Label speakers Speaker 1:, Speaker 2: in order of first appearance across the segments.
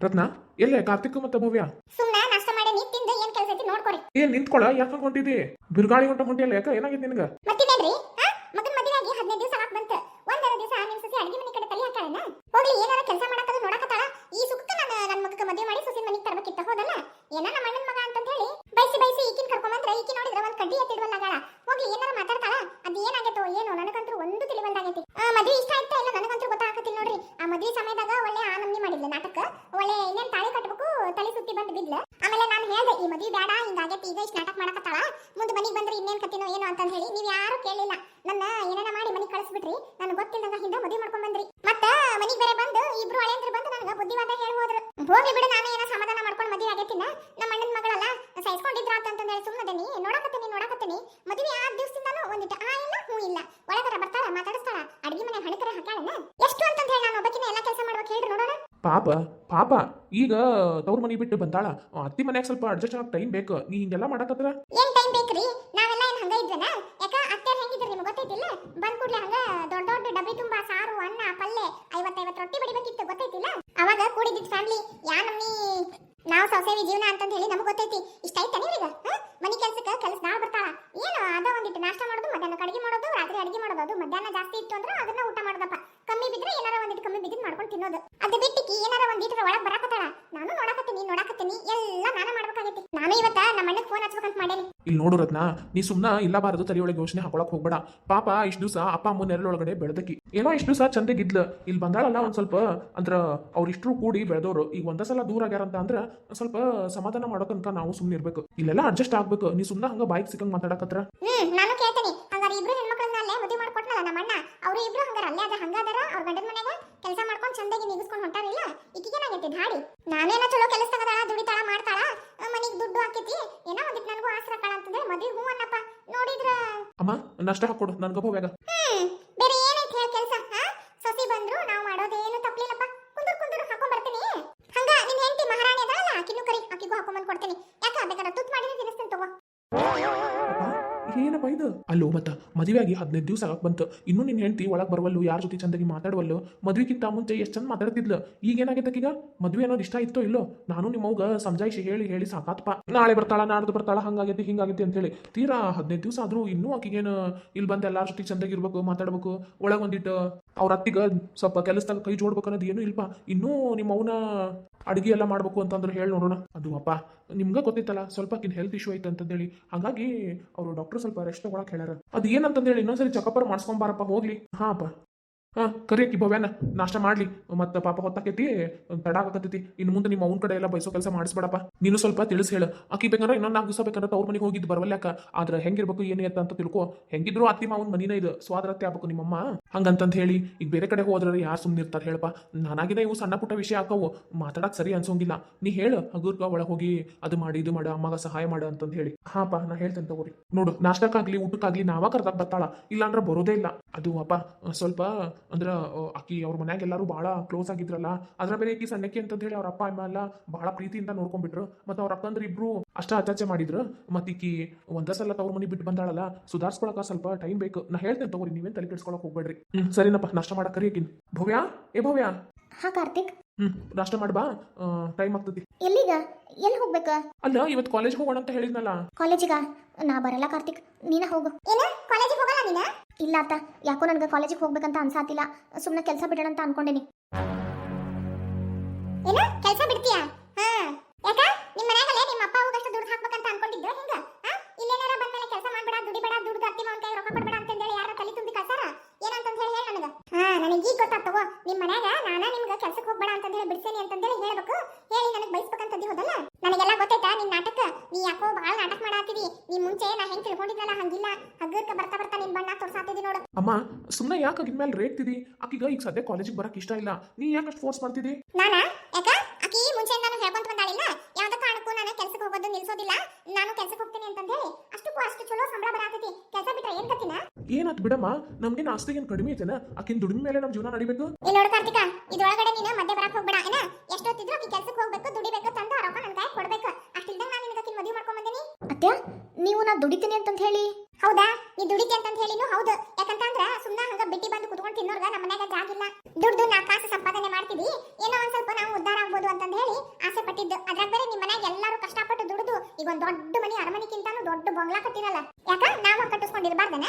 Speaker 1: ರತ್ನ ಎಲ್ಲೇ ಕಾರ್ತಿಕ್ ಮತ್ತೆ ಭವ್ಯ
Speaker 2: ಸುಮ್ನ ನಾಷ್ಟ ಮಾಡಿ ನೀ ತಿಂದ ಏನ್ ಕೆಲಸ ಐತಿ ನೋಡ್ಕೊರಿ.
Speaker 1: ಏನ್ ನಿಂತ್ಕೊಳ? ಯಾಕೆ ಹೊಂಟಿದಿ? ಬಿರುಗಾಳಿ ಹೊಂಟ ಹೊಂಟಿಯಲ್ಲ ಯಾಕ? ಏನಾಗೈತಿ ನಿನ್ಗ
Speaker 2: ಹಾ ಮಗನ್ ಮದುವೆ ಆಗಿ ಹದಿನೈದು ದಿವಸ ಹಾಕ್ ಬಂತ ಒಂದೆರಡು ದಿವಸ ನಿಮ್ ಸೊಸಿ ಅಡಿಗೆ ಮನೆ ಕಡೆ ತಲೆ ಹಾಕಾಳನ ಹೋಗ್ಲಿ ಏನಾರ ಕೆಲಸ ಮಾಡಕದ ನೋಡಕತ್ತಾಳ ಈ ಸುಖಕ್ಕೆ ನಾನು ನನ್ನ ಮಗಕ್ಕೆ ಮದುವೆ ಮಾಡಿ ಸೊಸಿನ ಮನೆಗೆ ತರಬೇಕಿತ್ತ ಹೋದಲ್ಲ ಏನ ನಮ್ಮ ಅಣ್ಣನ ಮಗ ಅಂತ ಹೇಳಿ ಬೈಸಿ ಬೈಸಿ ಈಕಿನ ಕರ್ಕೊಂಬಂದ್ರೆ ಈಕಿ ನೋಡಿದ್ರೆ ಒಂದ್ ಕಡ್ಡಿ ಎತ್ತಿಡ್ವಲ್ಲಾಗಾಳ ಹೋಗ್ಲಿ ಏನಾರ ಮಾತಾಡ್ತಾಳ ಅದ್ ಏನಾಗೈತೋ ಏನು ನನಗಂತೂ ಒಂದು ತಿಳಿವಲ್ದಾಗೈತಿ ಆ ಮದ್ವೆ ಇಷ್ಟ ಆಯ್ತಾ ಇಲ್ಲ ನನಗಂತೂ ಗೊತ್ತಾಗತ್ತಿಲ್ಲ ನೋಡ್ರಿ ಆ ಮದ್ವೆ ಸಮಯದಾಗ ಒಳ್ಳೆ ಆ ನಮ್ನಿ ಮಾಡಿದ್ಲ ನಾಟಕ ಒಳ್ಳೆ ಇನ್ನೇನ್ ತಾಳಿ ಕಟ್ಬೇಕು ತಲೆ ಸುತ್ತಿ ಬಂದ್ ಬಿದ್ಲ ಆಮೇಲೆ ನಾನು ಹೇಳ್ದೆ ಈ ಮದ್ವೆ ಬೇಡ ಹಿಂಗಾಗೈತಿ ಈಗ ಇಷ್ಟ ನಾಟಕ ಮಾಡಕತ್ತಾಳ ಮುಂದೆ ಮನೆಗೆ ಬಂದ್ರೆ ಇನ್ನೇನ್ ಕತ್ತಿನೋ ಏನೋ ಅಂತ ಹೇಳಿ ನೀವ್ ಯಾರು ಕೇಳಿಲ್ಲ ನನ್ನ ಏನಾರ ಮಾಡಿ ಮನೆಗೆ ಕಳಿಸ್ಬಿಟ್ರಿ ನಾನು ಗೊತ್ತಿಲ್ಲದಂಗ ಹಿಂದ ಮದುವೆ ಮಾಡ್ಕೊಂಡ್ ಬಂದ್ರಿ ಮತ್ತ ಮನೆಗೆ ಬೇರೆ ಬಂದು ಇಬ್ರು ಹಳೆಯಂದ್ರು ಬಂದು ನನಗೆ ಬುದ್ಧಿವಾದ ಹೇಳಿ ಹೋದ್ರು ಹೋಗ್ಲಿ ಬಿಡು ನಾನು ಏನೋ ಸಮಾಧಾನ ಮಾಡ್ಕೊಂಡು ಮದುವೆ ಆಗೈತಿನ. ನಮ್ಮ ಅಣ್ಣನ ಮಗಳಲ್ಲ ಸಹಿಸ್ಕೊಂಡಿದ್ರ ಅಂತ ಹೇಳಿ ಸುಮ್ಮನೆ ನೋಡಕತ್ತೀನಿ ನೋಡಕತ್ತೀನಿ. ಮದುವೆ ಆ ದಿವಸದಿಂದಾನು ಒಂದಿಟ್ಟು ಆ ಇಲ್ಲ ಹೂ ಇಲ್ಲ. ಒಳಗರ ಬರ್ತಾಳ ಮಾತಾಡಿಸ್ತಾಳ ಅಡಿಗೆ ಮನೆ ಹಣಕರ ಹಾಕಾಳನ ಎಷ್ಟು ಅಂತ ಹೇಳಿ ನಾನು ಒಬ್ಬಕಿನ ಎಲ್ಲ ಕೆಲಸ ಮಾಡ್ಬೇಕು ಹೇಳ್ರಿ ನೋಡೋಣ.
Speaker 1: ಪಾಪ ಪಾಪ ಈಗ ತವ್ರ ಮನಿ ಬಿಟ್ಟು ಬಂದಾಳ. ಅತ್ತಿ ಮನ್ಯಾಗ ಸ್ವಲ್ಪ ಅಡ್ಜಸ್ಟ್ ಆಗಕ್ಕೆ ಟೈಮ್ ಬೇಕು. ನೀ ಹಿಂಗೆಲ್ಲ ಮಾಡಕತ್ರ
Speaker 2: ಏನ್ ಟೈಮ್ ಬೇಕ್ರಿ? ನಾವೆಲ್ಲ ಏನ್ ಹಂಗ ಇದ್ವನ? ಯಾಕ ಅತ್ತೆ ಹೆಂಗಿದ್ರಿ ನಿಮ್ಗೆ ಗೊತ್ತೈತಿಲ್ಲ? ಬಂದ್ ಕೂಡ್ಲೆ ಹಂಗ ದೊಡ್ಡ ದೊಡ್ಡ ಡಬ್ಬಿ ತುಂಬಾ ಪಲ್ಲೆ ಐವತ್ತೈವತ್ತು ರೊಟ್ಟಿ ಬಡಿಬೇಕಿತ್ತು ಗೊತ್ತೈತಿಲ್ಲ ಅವಾಗ ಕೂಡಿದ್ದಿದ್ ಫ್ಯಾಮಿಲಿ ಯಾ ನಮ್ಮಿ ನಾವು ಸೊಸೇವಿ ಜೀವನ ಅಂತ ಹೇಳಿ ನಮಗೆ ಗೊತ್ತೈತಿ ಇಷ್ಟ ಆಯ್ತಾ ನೀವೀಗ ಮನಿ ಕೆಲಸಕ್ಕೆ, ಕೆಲಸ ನಾಳೆ ಬರ್ತಾಳ. ಏನು ಅದ ಒಂದಿಟ್ಟು ನಾಷ್ಟ ಮಾಡೋದು, ಮಧ್ಯಾಹ್ನ ಅಡಿಗೆ ಮಾಡೋದು, ರಾತ್ರಿ ಅಡಿಗೆ ಮಾಡೋದು, ಅದು ಮಧ್ಯಾಹ್ನ ಜಾಸ್ತಿ ಇತ್ತು ಅಂದ್ರೆ ಅದನ್ನ ಊಟ ಮಾಡೋದಪ್ಪ. ಕಮ್ಮಿ ಬಿದ್ರೆ ಏನಾರ ಒಂದಿಟ್ಟು ಕಮ್ಮಿ ಬಿದ್ದು ಮಾಡ್ಕೊಂಡು ತಿನ್ನೋದು. ಅದು ಬಿಟ್ಟಿಕ್ಕಿ ಏನಾರ ಒಂದಿಟ್ಟು ಒಳಗೆ ಬರಾಕತ್ತಾಳ. ನಾನು ನೋಡಕತ್ತೀನಿ ನೋಡಕತ್ತೀನಿ, ಎಲ್ಲ ನಾನು ಮಾಡ್ಬೇಕಾಗೈತಿ. ನಾನು ಇವತ್ತ ನಮ್ಮ ಅಣ್ಣಗೆ ಫೋನ್ ಹಚ್ಬೇಕಂತ ಮಾಡೇನಿ.
Speaker 1: ಇಲ್ಲಿ ನೋಡು ರತ್ನ, ನೀ ಸುಮ್ನ ಇಲ್ಲ ಬಾರದು, ತಲೆಯೊಳಗೆ ಯೋಚನೆ ಹಾಕೊಳಕ್ ಹೋಗ್ಬೇಡ. ಪಾಪ, ಇಷ್ಟು ದಿವಸ ಅಪ್ಪ, ಅಮ್ಮ ನೆರಳೊಳಗಡೆ ಬೆಳೆದಕ್ಕಿ ಏನೋ ಇಷ್ಟು ದಿವಸ ಚಂದಗಿದ್ಲ. ಇಲ್ಲಿ ಬಂದಾಳಲ್ಲ ಒಂದ್ ಸ್ವಲ್ಪ ಅಂದ್ರ ಅವ್ರ ಇಷ್ಟರು ಕೂಡಿ ಬೆಳೆದವ್ರು ಈಗ ಒಂದ ಸಲ ದೂರ ಆಗ್ಯಾರಂತ ಅಂದ್ರ ಸ್ವಲ್ಪ ಸಮಾಧಾನ ಮಾಡೋಕಂತ ನಾವು ಸುಮ್ನೆ ಇರ್ಬೇಕು ಇಲ್ಲೆಲ್ಲ ಅಡ್ಜಸ್ಟ್ ಆಗ್ಬೇಕು. ನೀ ಸುಮ್ನ ಹಂಗ ಬೈಕ್ ಸಿಕ್ಕಂಗ್ ಮಾತಾಡಕತ್ರ.
Speaker 2: ಅವ್ರು ಇಬ್ರು ಹಂಗಾರ, ಅಲ್ಲೇ ಅದ ಹಂಗಾದಾರ ಅವ್ರ ಗಂಡನ ಮನೆಗೆ ಕೆಲಸ ಮಾಡ್ಕೊಂಡು ಚಂದಾಗಿ ನಿಗಿಸ್ಕೊಂಡು ಹೊಂಟಾರಿಲ್ಲ? ಈಗೇನಾಗೈತಿ ಧಾಡಿ. ನಾನೇನ ಚಲೋ ಕೆಲಸ ತಗದಾಳ, ದುಡಿತಾಳ, ಮಾಡ್ತಾಳ ಮನೆಗೆ ದುಡ್ಡು ಹಾಕೈತಿ, ಏನೋ ಒಂದಿಟ್ಟು ನನಗೂ ಆಸರ ಕಾಳ ಅಂತಂದ್ರೆ ಮದ್ವೆ ಹೂ ಅನ್ನಪ್ಪ ನೋಡಿದ್ರ?
Speaker 1: ಅಮ್ಮ, ನಷ್ಟ ಹಾಕೊಡು ನನ್ಗ ಹೋಗ್ಯಾಗ ಮತ್ತ ಮದುವೆ ಆಗಿ ಹದಿನೈದು ದಿವಸ ಆಗಕ್ಕೆ ಬಂತು. ಇನ್ನೂ ನಿನ್ನ ಹೆಂಡತಿ ಒಳಗೆ ಬರವಲ್ಲು, ಯಾರ ಜೊತೆ ಚಂದಾಗಿ ಮಾತಾಡವಲ್ಲು? ಮದುವೆಗಿಂತ ಮುಂಚೆ ಎಷ್ಟು ಚಂದ ಮಾತಾಡ್ತಿದ್ಲು? ಈಗ ಮದ್ವೆ ಅನ್ನೋದು ಇಷ್ಟ ಇತ್ತೋ ಇಲ್ಲೋ? ನಾನು ನಿಮ್ಮ ಅವ್ಗ ಸಮಜಾಯಿಸಿ ಹೇಳಿ ಹೇಳಿ ಸಾಕಾತಪ್ಪ. ನಾಳೆ ಬರ್ತಾಳ, ನಾಡ್ದು ಬರ್ತಾಳ, ಹಂಗಾಗೈತಿ, ಹಿಂಗಾಗೈತಿ ಅಂತ ಹೇಳಿ. ತೀರಾ ಹದಿನೈದು ದಿವಸ ಆದ್ರೂ ಇನ್ನೂ ಆಕಿಗೇನು ಇಲ್ಲಿ ಬಂದು ಎಲ್ಲಾರ ಜೊತೆ ಚಂದಾಗಿರ್ಬೇಕು, ಮಾತಾಡ್ಬೇಕು ಒಳಗೆ ಒಂದಿಟ್ಟು ಅವ್ರ ಅತ್ತಿಗ ಸ್ವಲ್ಪ ಕೆಲಸದಾಗ ಕೈ ಜೋಡ್ಬೇಕನ್ನೋದು ಏನು ಇಲ್ಪ ಇನ್ನೂ ನಿಮ್ಮ ಅವನ ಅಡುಗೆ ಎಲ್ಲ ಮಾಡ್ಬೇಕು ಅಂತಂದ್ರೆ ಹೇಳಿ ನೋಡೋಣ. ಅದು ಅಪ್ಪ, ನಿಮ್ಗೆ ಗೊತ್ತಿತ್ತಲ್ಲ ಸ್ವಲ್ಪ ಕಿನ್ ಹೆಲ್ತ್ ಇಶ್ಯೂ ಐತೆ ಅಂತಂದೇಳಿ. ಹಾಗಾಗಿ ಅವರು ಡಾಕ್ಟರ್ ಸ್ವಲ್ಪ ರೆಸ್ಟ್ ತಗೊಳಕ್ ಹೇಳ್ಯಾರ. ಅದು ಏನಂತಂದೇಳಿ ಇನ್ನೊಂದ್ಸರಿ ಚೆಕಪ್ ಮಾಡ್ಸ್ಕೊಂಬಾರಪ್ಪ ಹೋಗ್ಲಿ. ಹಾ ಅಪ್ಪ. ಹಾ ಕರಿಯಕ್ಕಿ ಭವ್ಯಾನ, ನಾಷ್ಟ ಮಾಡ್ಲಿ. ಮತ್ತೆ ಪಾಪ ಹೊತ್ತಾಕೈತಿ ತಡ ಆಗಕತ್ತೈತಿ. ಇನ್ನು ಮುಂದೆ ನಿಮ್ಮ ಅವ್ನ ಕಡೆ ಎಲ್ಲ ಬಯಸೋ ಕೆಲಸ ಮಾಡಿಸ್ಬೇಡಪ್ಪ. ನೀನು ಸ್ವಲ್ಪ ತಿಳಿಸಿ ಹೇಳು. ಆಕಿ ಬೇಕಂದ್ರೆ ಇನ್ನೊಂದು ನಾಲ್ಕು ದಿವಸ ಬೇಕಂದ್ರೆ ಅವ್ರ ಮನೆಗೆ ಹೋಗಿದ್ದು ಬರವಲ್ಯಾಕ ಆದ್ರೆ ಹೆಂಗಿರ್ಬೇಕು, ಏನು ಅಂತ ತಿಳ್ಕೊ. ಹೆಂಗಿದ್ರು ಅತ್ತಿ ಮಾವನ ಮನಿನ ಇದು ಸ್ವಾದ್ರತೆ ಆಗ್ಬೇಕು ನಿಮ್ಮಮ್ಮ. ಹಂಗಂತ ಹೇಳಿ, ಈಗ ಬೇರೆ ಕಡೆ ಹೋದ್ರೆ ಯಾರು ಸುಮ್ಮನೆ ಇರ್ತಾರೆ ಹೇಳಪ್ಪ. ನಾನಾಗಿದೆ ಇವು ಸಣ್ಣ ಪುಟ್ಟ ವಿಷಯ ಹಾಕವು ಮಾತಾಡಕ್ ಸರಿ ಅನ್ಸೋಂಗಿಲ್ಲ. ನೀ ಹೇಳು ಹಗುರ್ಗ ಒಳಗೆ ಹೋಗಿ ಅದು ಮಾಡಿ, ಇದು ಮಾಡು, ಅಮ್ಮಗ ಸಹಾಯ ಮಾಡು ಅಂತಂದು ಹೇಳಿ. ಹಾಪ, ನಾ ಹೇಳ್ತೇನೆ ತಗೋರಿ. ನೋಡು, ನಾಷ್ಟಕ್ಕಾಗ್ಲಿ, ಊಟಕ್ಕಾಗ್ಲಿ ನಾವ ಕರ್ದಾಗ ಬರ್ತಾಳ. ಇಲ್ಲಾಂದ್ರೆ ಬರೋದೇ ಇಲ್ಲ. ಅದು ಅಪ್ಪ, ಸ್ವಲ್ಪ ಅಂದ್ರ ಅಕ್ಕಿ ಆಕಿ ಅವ್ರ ಮನ್ಯಾಗ ಎಲ್ಲಾರು ಬಹಳ ಕ್ಲೋಸ್ ಆಗಿದ್ರಲ್ಲ ಅದ್ರ ಬೇರೆ ಈಕಿ ಸಣ್ಣಕ್ಕೆ ಅಂತ ಹೇಳಿ ಅವ್ರ ಅಪ್ಪ ಅಮ್ಮ ಎಲ್ಲ ಬಹಳ ಪ್ರೀತಿಯಿಂದ ನೋಡ್ಕೊಂಡ್ಬಿಟ್ರು. ಮತ್ತೆ ಅವ್ರ ಅಪ್ಪಂದ್ರೆ ಇಬ್ರು ಅಷ್ಟ ಅಚಾಚೆ ಮಾಡಿದ್ರು. ಮತ್ತೆ ಈಕಿ ಒಂದ ಸಲ ತವ್ರ ಮನಿ ಬಿಟ್ಟು ಬಂದಾಳಲ್ಲ ಸುಧಾರ್ಸ್ಕೊಳಕ ಸ್ವಲ್ಪ ಟೈಮ್ ಬೇಕು. ನಾ ಹೇಳ್ತೇನೆ ತಗೋರಿ ನೀವೇನ್ ತಲೆ ಕೆಡ್ಸ್ಕೊಳಕ್ ಹೋಗ್ಬೇಡ್ರಿ. ಹ್ಮ್ ಸರಿನಪ್ಪ ನಾಷ್ಟ ಮಾಡಕ್ ಕರಿಯಕಿನ್ ಭವ್ಯ? ಏ ಭವ್ಯ?
Speaker 2: ಹಾ ಕಾರ್ತಿಕ್.
Speaker 1: ಹ್ಮ್ ನಾಷ್ಟ ಮಾಡ್ಬಾ ಟೈಮ್ ಆಗ್ತತಿ.
Speaker 2: ಎಲ್ಲಿಗ? ಎಲ್ಲಿ ಹೋಗ್ಬೇಕ?
Speaker 1: ಅಲ್ಲ ಇವತ್ತು ಕಾಲೇಜ್ ಹೋಗೋಣ ಅಂತ ಹೇಳಿದ್ನಲ್ಲ.
Speaker 2: ಕಾಲೇಜಿಗ? ನಾ ಬರಲ್ಲ ಕಾರ್ತಿಕ್. ನೀನ ಹೋಗು. ಏನ? ಕಾಲೇಜಿಗೆ ಹೋಗಲ್ಲ ನೀನ? ಇಲ್ಲ ಅತ್ತ, ಯಾಕೋ ನನಗೆ ಕಾಲೇಜಿಗೆ ಹೋಗ್ಬೇಕಂತ ಅನ್ಸಾತಿಲ್ಲ. ಸುಮ್ಮನೆ ಕೆಲಸ ಬಿಡೋಣ ಅಂತ ಅನ್ಕೊಂಡೇನಿ. ಏನ? ಕೆಲಸ ಬಿಡ್ತೀಯಾ? ಹಾ. ಯಾಕ? ನಿಮ್ಮ ನಿಮ್ಮ ಅಪ್ಪ ಅವಗಷ್ಟು ದುಡ್ಡು ಹಾಕ್ಬೇಕಂತ ಅನ್ಕೊಂಡಿದ್ದೆ ಹಿಂಗ? ಇಲ್ಲೇನಾರ ಬಂದ್ಮೇಲೆ ಕೆಲಸ ಮಾಡ್ಬೇಡ, ದುಡಿಬೇಡ ದುಡ್ಡು ಅತ್ತಿ ಮಾವನ್ ಕೈ ರೊಕ್ಕ ಕೊಡ್ಬೇಡ ಅಂತ ಹೇಳಿ ಯಾರ ತಲೆ ತುಂಬಿ ಏನಂತ ಹೇಳಿ ಹೇಳಿ ನನಗ. ಹಾ ನನಗೆ ಈಗ ಗೊತ್ತಾತ್ ತಗೋ, ನಿಮ್ಮ ಮನ್ಯಾಗ ನಾನ ನಿಮ್ಗೆ ಕೆಲ್ಸಕ್ಕೆ ಹೋಗ್ಬೇಡ ಅಂತ ಹೇಳಿ ಬಿಡ್ಸೇನಿ ಅಂತ ಹೇಳಿ ಹೇಳ್ಬೇಕು. ಹೇಳಿ ನನಗೆ ಬಯಸ್ಬೇಕಂತಂದಿ ಹೋದಲ್ಲ? ನನಗೆಲ್ಲ ಗೊತ್ತೈತಾ ನಿನ್ನ ನಾಟಕ? ನೀ ಯಾಕೋ ಭಾಳ ನಾಟಕ ಮಾಡಾತಿದಿ, ನೀ ಮುಂಚೆ ನಾ ಹೆಂಗ್ ತಿಳ್ಕೊಂಡಿದ್ನಲ್ಲ
Speaker 1: ಅಮ್ಮ ಸುಮ್ಮನೆ ಯಾಕೆ ಆಗಿನ ಮೇಲೆ ರೇಗ್ತಿದಿ ಆಕಿಗ ಈಗ ಸದ್ಯ ಕಾಲೇಜಿಗೆ ಬರಕ್ ಇಷ್ಟ ಇಲ್ಲ. ನೀ ಯಾಕೆ ಅಷ್ಟು ಫೋರ್ಸ್ ಮಾಡ್ತಿದಿ?
Speaker 2: ನಾನ? ಯಾಕ? ಆಕಿ ಮುಂಚೆಯಿಂದಾನು ಹೇಳ್ಕೊಂತ ಬಂದಾಳಿಲ್ಲ? ಯಾವ್ದೋ ಕಾರಣಕ್ಕೂ ನಾನು ಕೆಲಸಕ್ಕೆ ಹೋಗೋದು ನಿಲ್ಸೋದಿಲ್ಲ. ನಾನು ಕೆಲಸಕ್ಕೆ ಹೋಗ್ತೀನಿ ಅಂತ ಹೇಳಿ. ಅಷ್ಟಕ್ಕೂ ಅಷ್ಟು ಚಲೋ ಸಂಬಳ ಬರಾತೈತಿ. ಕೆಲಸ ಬಿಟ್ರೆ ಏನ್ ಕತ್ತಿನ
Speaker 1: ಏನಾತ್ ಬಿಡಮ್ಮ? ನಮ್ಗೆ ಏನ್ ಕಡಿಮೆ ಐತೆನ? ಆಕಿನ ದುಡಿಮೆ ಮೇಲೆ ನಮ್ ಜೀವನ ನಡಿಬೇಕು?
Speaker 2: ಇಲ್ಲಿ ನೋಡು ಕಾರ್ತಿಕ ಇದ್ರೊಳಗಡೆ ನೀನು ಮಧ್ಯೆ ಬರಕ್ ಹೋಗ್ಬೇಡ ಏನ? ಎಷ್ಟೊತ್ತಿದ್ರು ಆಕಿ ಕೆಲ್ಸಕ್ಕೆ ಹೋಗ್ಬೇಕು ದುಡಿಬೇಕು ತಂದು ಆ ರೊಕ್ಕ ನನ್ ಕೈ ಕೊಡ್ಬೇಕು. ಅಷ್ಟಿಲ್ದಂಗ ನಾನು ನಿನಗೆ ಆಕಿನ ಮದುವೆ ಮಾಡ್ಕೊಂಡ್ ಬಂದಿನಿ.
Speaker 3: ಅತ್ಯ ನೀವು ನಾ ದುಡಿತೀನಿ ಅಂತಂತ ಹೇಳಿ?
Speaker 2: ಹೌದಾ? ನೀ ದುಡಿತಿ ಅಂತ ಹೇಳಿನು ಹೌದು. ಯಾಕಂತಂದ್ರ ಸುಮ್ಮನೆ ಹಂಗ ಬಿಟ್ಟಿ ಬಂದು ಕುತ್ಕೊಂಡು ತಿನ್ನೋರ್ಗ ನಮ್ಮ ಮನ್ಯಾಗ ಜಾಗಿಲ್ಲ ದುಡ್ಡು ನಾ ಕಾಸು ಸಂಪಾದನೆ ಮಾಡ್ತೀವಿ. ಏನೋ ಒಂದ್ ಸ್ವಲ್ಪ ನಾವು ಉದ್ದಾರ ಆಗ್ಬೋದು ಅಂತಂದ ಹೇಳಿ ಆಸೆ ಪಟ್ಟಿದ್ದು. ಅದ್ರಾಗ ಬೇರೆ ನಿಮ್ಮ ಮನ್ಯಾಗ ಎಲ್ಲರೂ ಕಷ್ಟಪಟ್ಟು ದುಡಿದು ಈಗ ಒಂದ್ ದೊಡ್ಡ ಮನಿ ಅರಮನೆಗಿಂತಾನು ದೊಡ್ಡ ಬಂಗ್ಲಾ ಕಟ್ಟಿರಲ್ಲ ಯಾಕ? ನಾವು ಕಟ್ಟಿಸ್ಕೊಂಡಿರ್ಬಾರ್ದನ?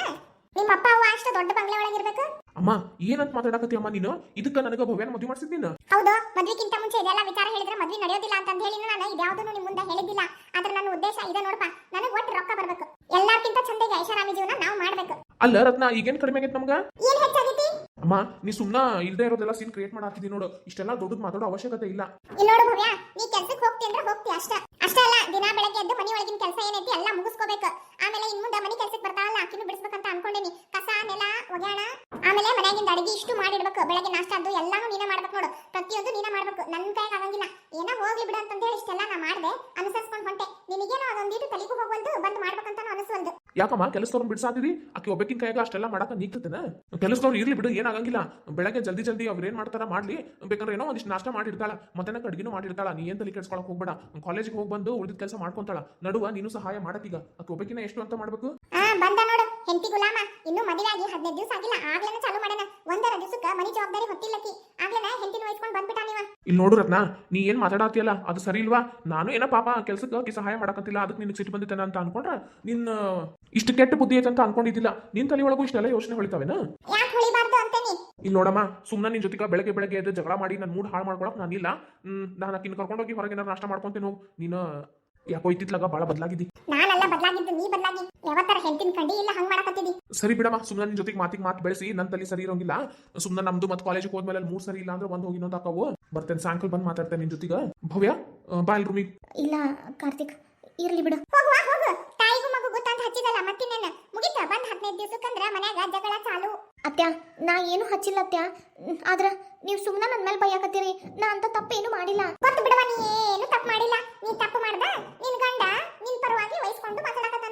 Speaker 2: ನಿಮ್ಮ ಅಪ್ಪ ಅವ್ವ ಅಷ್ಟು ದೊಡ್ಡ ಬಂಗ್ಲೆ ಒಳಗಿರ್ಬೇಕು
Speaker 1: ಅಮ್ಮ ಏನಂತ ಮಾತಾಡಕತ್ತಿ ಅಮ್ಮ ನೀನು? ಇದಕ್ಕ ನನಗೆ ಭವ್ಯನ ಮದುವೆ ಮಾಡ್ಸಿದ್ ನೀನು?
Speaker 2: ಹೌದು ಮದ್ವಿಗಿಂತ ಮುಂಚೆ ಇದೆಲ್ಲ ವಿಚಾರ ಹೇಳಿದ್ರೆ ಮದ್ವೆ ನಡೆಯೋದಿಲ್ಲ ಅಂತ ಹೇಳಿ ನಾನು ಇದ್ಯಾವುದನ್ನು ನಿಮ್ಮ ಮುಂದೆ ಹೇಳಿದ್ದಿಲ್ಲ. ಆದ್ರೆ ನನ್ನ ಉದ್ದೇಶ ಇದೆ ನೋಡಪ್ಪ ನನಗೆ ಒಟ್ಟು ರೊಕ್ಕ ಬರಬೇಕು. ಎಲ್ಲಾರ್ಕಿಂತ ಚಂದಗೆ ಐಷಾರಾಮಿ ಜೀವನ ನಾವು ಮಾಡಬೇಕು.
Speaker 1: ಅಲ್ಲ ರತ್ನ ಈಗೇನ್ ಕಡಿಮೆ ಆಗೈತೆ ನಮ್ಗ?
Speaker 2: ಏನು ಹೆಚ್ಚಾಗೈತಿ
Speaker 1: ಅಮ್ಮ ನೀ ಸುಮ್ಮನೆ ಇಲ್ದೇ ಇರೋದೆಲ್ಲ ಸೀನ್ ಕ್ರಿಯೇಟ್ ಮಾಡಾಕ್ತಿದಿ ನೋಡು. ಇಷ್ಟೆಲ್ಲ ದೊಡ್ಡದ್ ಮಾತಾಡೋ ಅವಶ್ಯಕತೆ ಇಲ್ಲ.
Speaker 2: ಇಲ್ಲಿ ನೋಡು ಭವ್ಯ ನೀ ಕೆಲಸಕ್ಕೆ ಹೋಗ್ತಿ ಅಂದ್ರೆ ಹೋಗ್ತಿ ಅಷ್ಟ. ಅಷ್ಟೇ ಅಲ್ಲ ದಿನ ಬೆಳಗ್ಗೆ ಎದ್ದು ಮನಿ ಒಳಗಿನ ಕೆಲಸ ಏನೈತಿ ಎಲ್ಲ ಮುಗಿಸ್ಕೋಬೇಕು. ಆಮೇಲೆ ಇನ್ನು ಮುಂದೆ ಮನಿ ಕೆಲಸಕ್ಕೆ ಬರ್ತಾಳಲ್ಲ ಆಕಿನೂ ಬಿಡಿಸ್ಬೇಕಂತ ಅನ್ಕೊಂಡೇನಿ ಕಸ ನೆಲ ಒಗ್ಯಾಣ ಆಮೇಲೆ ಮನ್ಯಾಗಿಂದ ಅಡಿಗೆ ಇಷ್ಟು ಮಾಡಿಡ್ಬೇಕು, ಬೆಳಗ್ಗೆ ನಾಷ್ಟ ಅದು ಎಲ್ಲಾನು ನೀನೇ ಮಾಡ್ಬೇಕು ನೋಡು. ಪ್ರತಿಯೊಂದು ನೀನೇ ಮಾಡ್ಬೇಕು. ನನ್ನ ಕೈಗೆ ಆಗಂಗಿಲ್ಲ. ಏನೋ ಹೋಗ್ಲಿ ಬಿಡು ಅಂತ ಹೇಳಿ ಇಷ್ಟೆಲ್ಲ ನಾ ಮಾಡಿದೆ, ಅನುಸರಿಸ್ಕೊಂಡು ಹೊಂಟೆ. ನಿನಗೇನೋ ಅದೊಂದಿಟ್ಟು ತಲೆಗೂ ಹೋಗ್ವಲ್ದು, ಬಂದ್ ಮಾಡ್ಬೇಕಂತ
Speaker 1: ಯಾಕಮ್ಮ ಕೆಲಸದವ್ರನ್ನ ಬಿಡ್ಸಾತಿದಿ ಆಕಿ ಒಬ್ಬಕಿನ ಕೈಯಾಗ ಅಷ್ಟೆಲ್ಲ ಮಾಡಾಕ ನೀಗ್ತತೇನ? ಕೆಲಸದವ್ರು ಇರ್ಲಿ ಬಿಡು ಏನಾಗಂಗಿಲ್ಲ. ಬೆಳಗ್ಗೆ ಜಲ್ದಿ ಜಲ್ದಿ ಅವ್ರು ಏನ್ ಮಾಡ್ತಾರ ಮಾಡ್ಲಿ. ಬೇಕಂದ್ರೆ ಏನೋ ಒಂದಿಷ್ಟು ನಾಷ್ಟ ಮಾಡಿರ್ತಾಳ. ಮತ್ತೆ ಅಡ್ಗಿನೂ ಮಾಡಿರ್ತಾಳ. ನೀ ಏನ್ ತಲೆ ಕೆಡ್ಸ್ಕೊಳಕ್ ಹೋಗ್ಬೇಡ. ಕಾಲೇಜಿಗೆ ಹೋಗಿ ಬಂದು ಉಳಿದ ಕೆಲಸ ಮಾಡ್ಕೊಂತಾಳ. ನಡುವ ನೀನು ಸಹಾಯ ಮಾಡತ್ತೀಗ ಆಕಿ ಒಬ್ಬಕಿನ ಎಷ್ಟು ಅಂತ ಮಾಡ್ಬೇಕು?
Speaker 2: ಬಂದ ನೋಡು. ಹೆಂಡತಿ ಗುಲಾಮ. ಇನ್ನು ಮದುವೆ ಆಗಿ ಹದಿನೈದು ದಿವಸ ಆಗಿಲ್ಲ. ಆಗ್ಲೇನ ಚಾಲು ಮಾಡೋಣ ಒಂದರ ದಿವಸಕ್ಕ ಮನಿ ಜವಾಬ್ದಾರಿ ಹೊತ್ತಿಲ್ಲಕಿ ಆಗ್ಲೇನ ಹೆಂಡತಿನ ವಹಿಸ್ಕೊಂಡು ಬಂದ್ಬಿಟ್ಟ ನೀವ.
Speaker 1: ಇಲ್ಲಿ ನೋಡು ರತ್ನ ನೀ ಏನ್ ಮಾತಾಡತ್ತಿಯಲ್ಲ ಅದು ಸರಿ ಇಲ್ವಾ? ನಾನು ಏನೋ ಪಾಪ ಕೆಲಸಕ್ಕೆ ಸಹಾಯ ಮಾಡಕಂತಿಲ್ಲ ಅದಕ್ಕೆ ನಿನಗೆ ಸಿಟ್ಟು ಬಂದಿತ್ತೇನ ಅಂತ ಅನ್ಕೊಂಡ್ರ? ನಿನ್ನ ಇಷ್ಟು ಕೆಟ್ಟ ಬುದ್ಧಿ ಐತಂತ ಅಂತ ಅನ್ಕೊಂಡಿದ್ದಿಲ್ಲ. ನಿನ್ ತಲೆ ಒಳಗೂ ಇಷ್ಟೆಲ್ಲ ಯೋಚನೆ ಹೊಳಿತಾವೇನ?
Speaker 2: ಯಾಕೆ ಹೊಳಿಬಾರ್ದು ಅಂತೀನಿ?
Speaker 1: ಇಲ್ಲಿ ನೋಡಮ್ಮ ಸುಮ್ಮನೆ ನಿನ್ ಜೊತೆಗೆ ಬೆಳಗ್ಗೆ ಬೆಳಗ್ಗೆ ಎದ್ದು ಜಗಳ ಮಾಡಿ ನನ್ನ ಮೂಡ್ ಹಾಳು ಮಾಡ್ಕೊಳಕ್ ನಾನಿಲ್ಲ ಹ್ಮ್ ನಾನು ಆಕಿನ ಕರ್ಕೊಂಡೋಗಿ ಹೊರಗೆ ನಾಷ್ಟ ಮಾಡ್ಕೊಂತೀನಿ ಹೋಗು ನೀನು ಯಾಕೋ ಇತ್ತಿತ್ಲಾಗ ಭಾಳ ಬದಲಾಗಿದ್ದಿ.
Speaker 2: ನಾನೆಲ್ಲ ಬದಲಾಗಿದ್ದು ನೀ ಬದಲಾಗಿ. ಯಾವತ್ತರ ಹೆಂಡತಿನ ಕಂಡಿ ಇಲ್ಲ ಹಂಗ್ ಮಾಡಕತ್ತಿದಿ.
Speaker 1: ಸರಿ ಬಿಡಮ್ಮ ಸುಮ್ಮನೆ ನಿನ್ ಜೊತೆಗೆ ಮಾತಿಗೆ ಮಾತು ಬೆಳೆಸಿ ನನ್ನ ತಲೆ ಸರಿ ಇರೋಂಗಿಲ್ಲ. ಸುಮ್ಮನೆ ನಮ್ದು ಮತ್ತೆ ಕಾಲೇಜಿಗೆ ಹೋದ್ಮೇಲೆ ಮೂರ್ ಸರಿ ಇಲ್ಲ ಅಂದ್ರೆ ಒಂದು ಹೋಗಿ ಇನ್ನೊಂದು ಹಾಕವು. ಬರ್ತೇನೆ ಸಾಯಂಕಾಲ ಬಂದು ಮಾತಾಡ್ತೇನೆ ನಿನ್ ಜೊತೆಗೆ. ಭವ್ಯ ಬಾಯ್ ರೂಮಿಗೆ
Speaker 3: ಇಲ್ಲ ಕಾರ್ತಿಕ್ ಇರ್ಲಿ ಬಿಡು.
Speaker 2: ಹೋಗು ತಾಯಿಗೂ ಮಗು ಗೊತ್ತಂತ ಹಚ್ಚಿದಲ್ಲ ಮತ್ತಿನ್ನೇನು ಮುಗಿತ ದಿವಸಕ್ಕಂದ್ರ ಮನ್ಯಾಗ ಜಗಳ ಚಾಲು.
Speaker 3: ಅತ್ಯ ನಾ ಏನು ಹಚ್ಚಿಲ್ಲ ಅತ್ಯ ಆದ್ರ ನೀವು ಸುಮ್ಮನೆ ನನ್ನ ಮೇಲೆ ಬಯ್ಯಾಕತ್ತೀರಿ ನಾ ಅಂತ ತಪ್ಪೇನು ಮಾಡಿಲ್ಲ.
Speaker 2: ಗೊತ್ತು ಬಿಡವ ನೀ ಏನು ತಪ್ಪು ಮಾಡಿಲ್ಲ. ನೀ ತಪ್ಪು ಮಾಡ್ದ ನಿನ್ ಗಂಡ ನಿನ್ ಪರವಾಗಿ ವಹಿಸ್ಕೊಂಡು ಮಾತಾಡಕತ್ತಾನ. ಇಷ್ಟ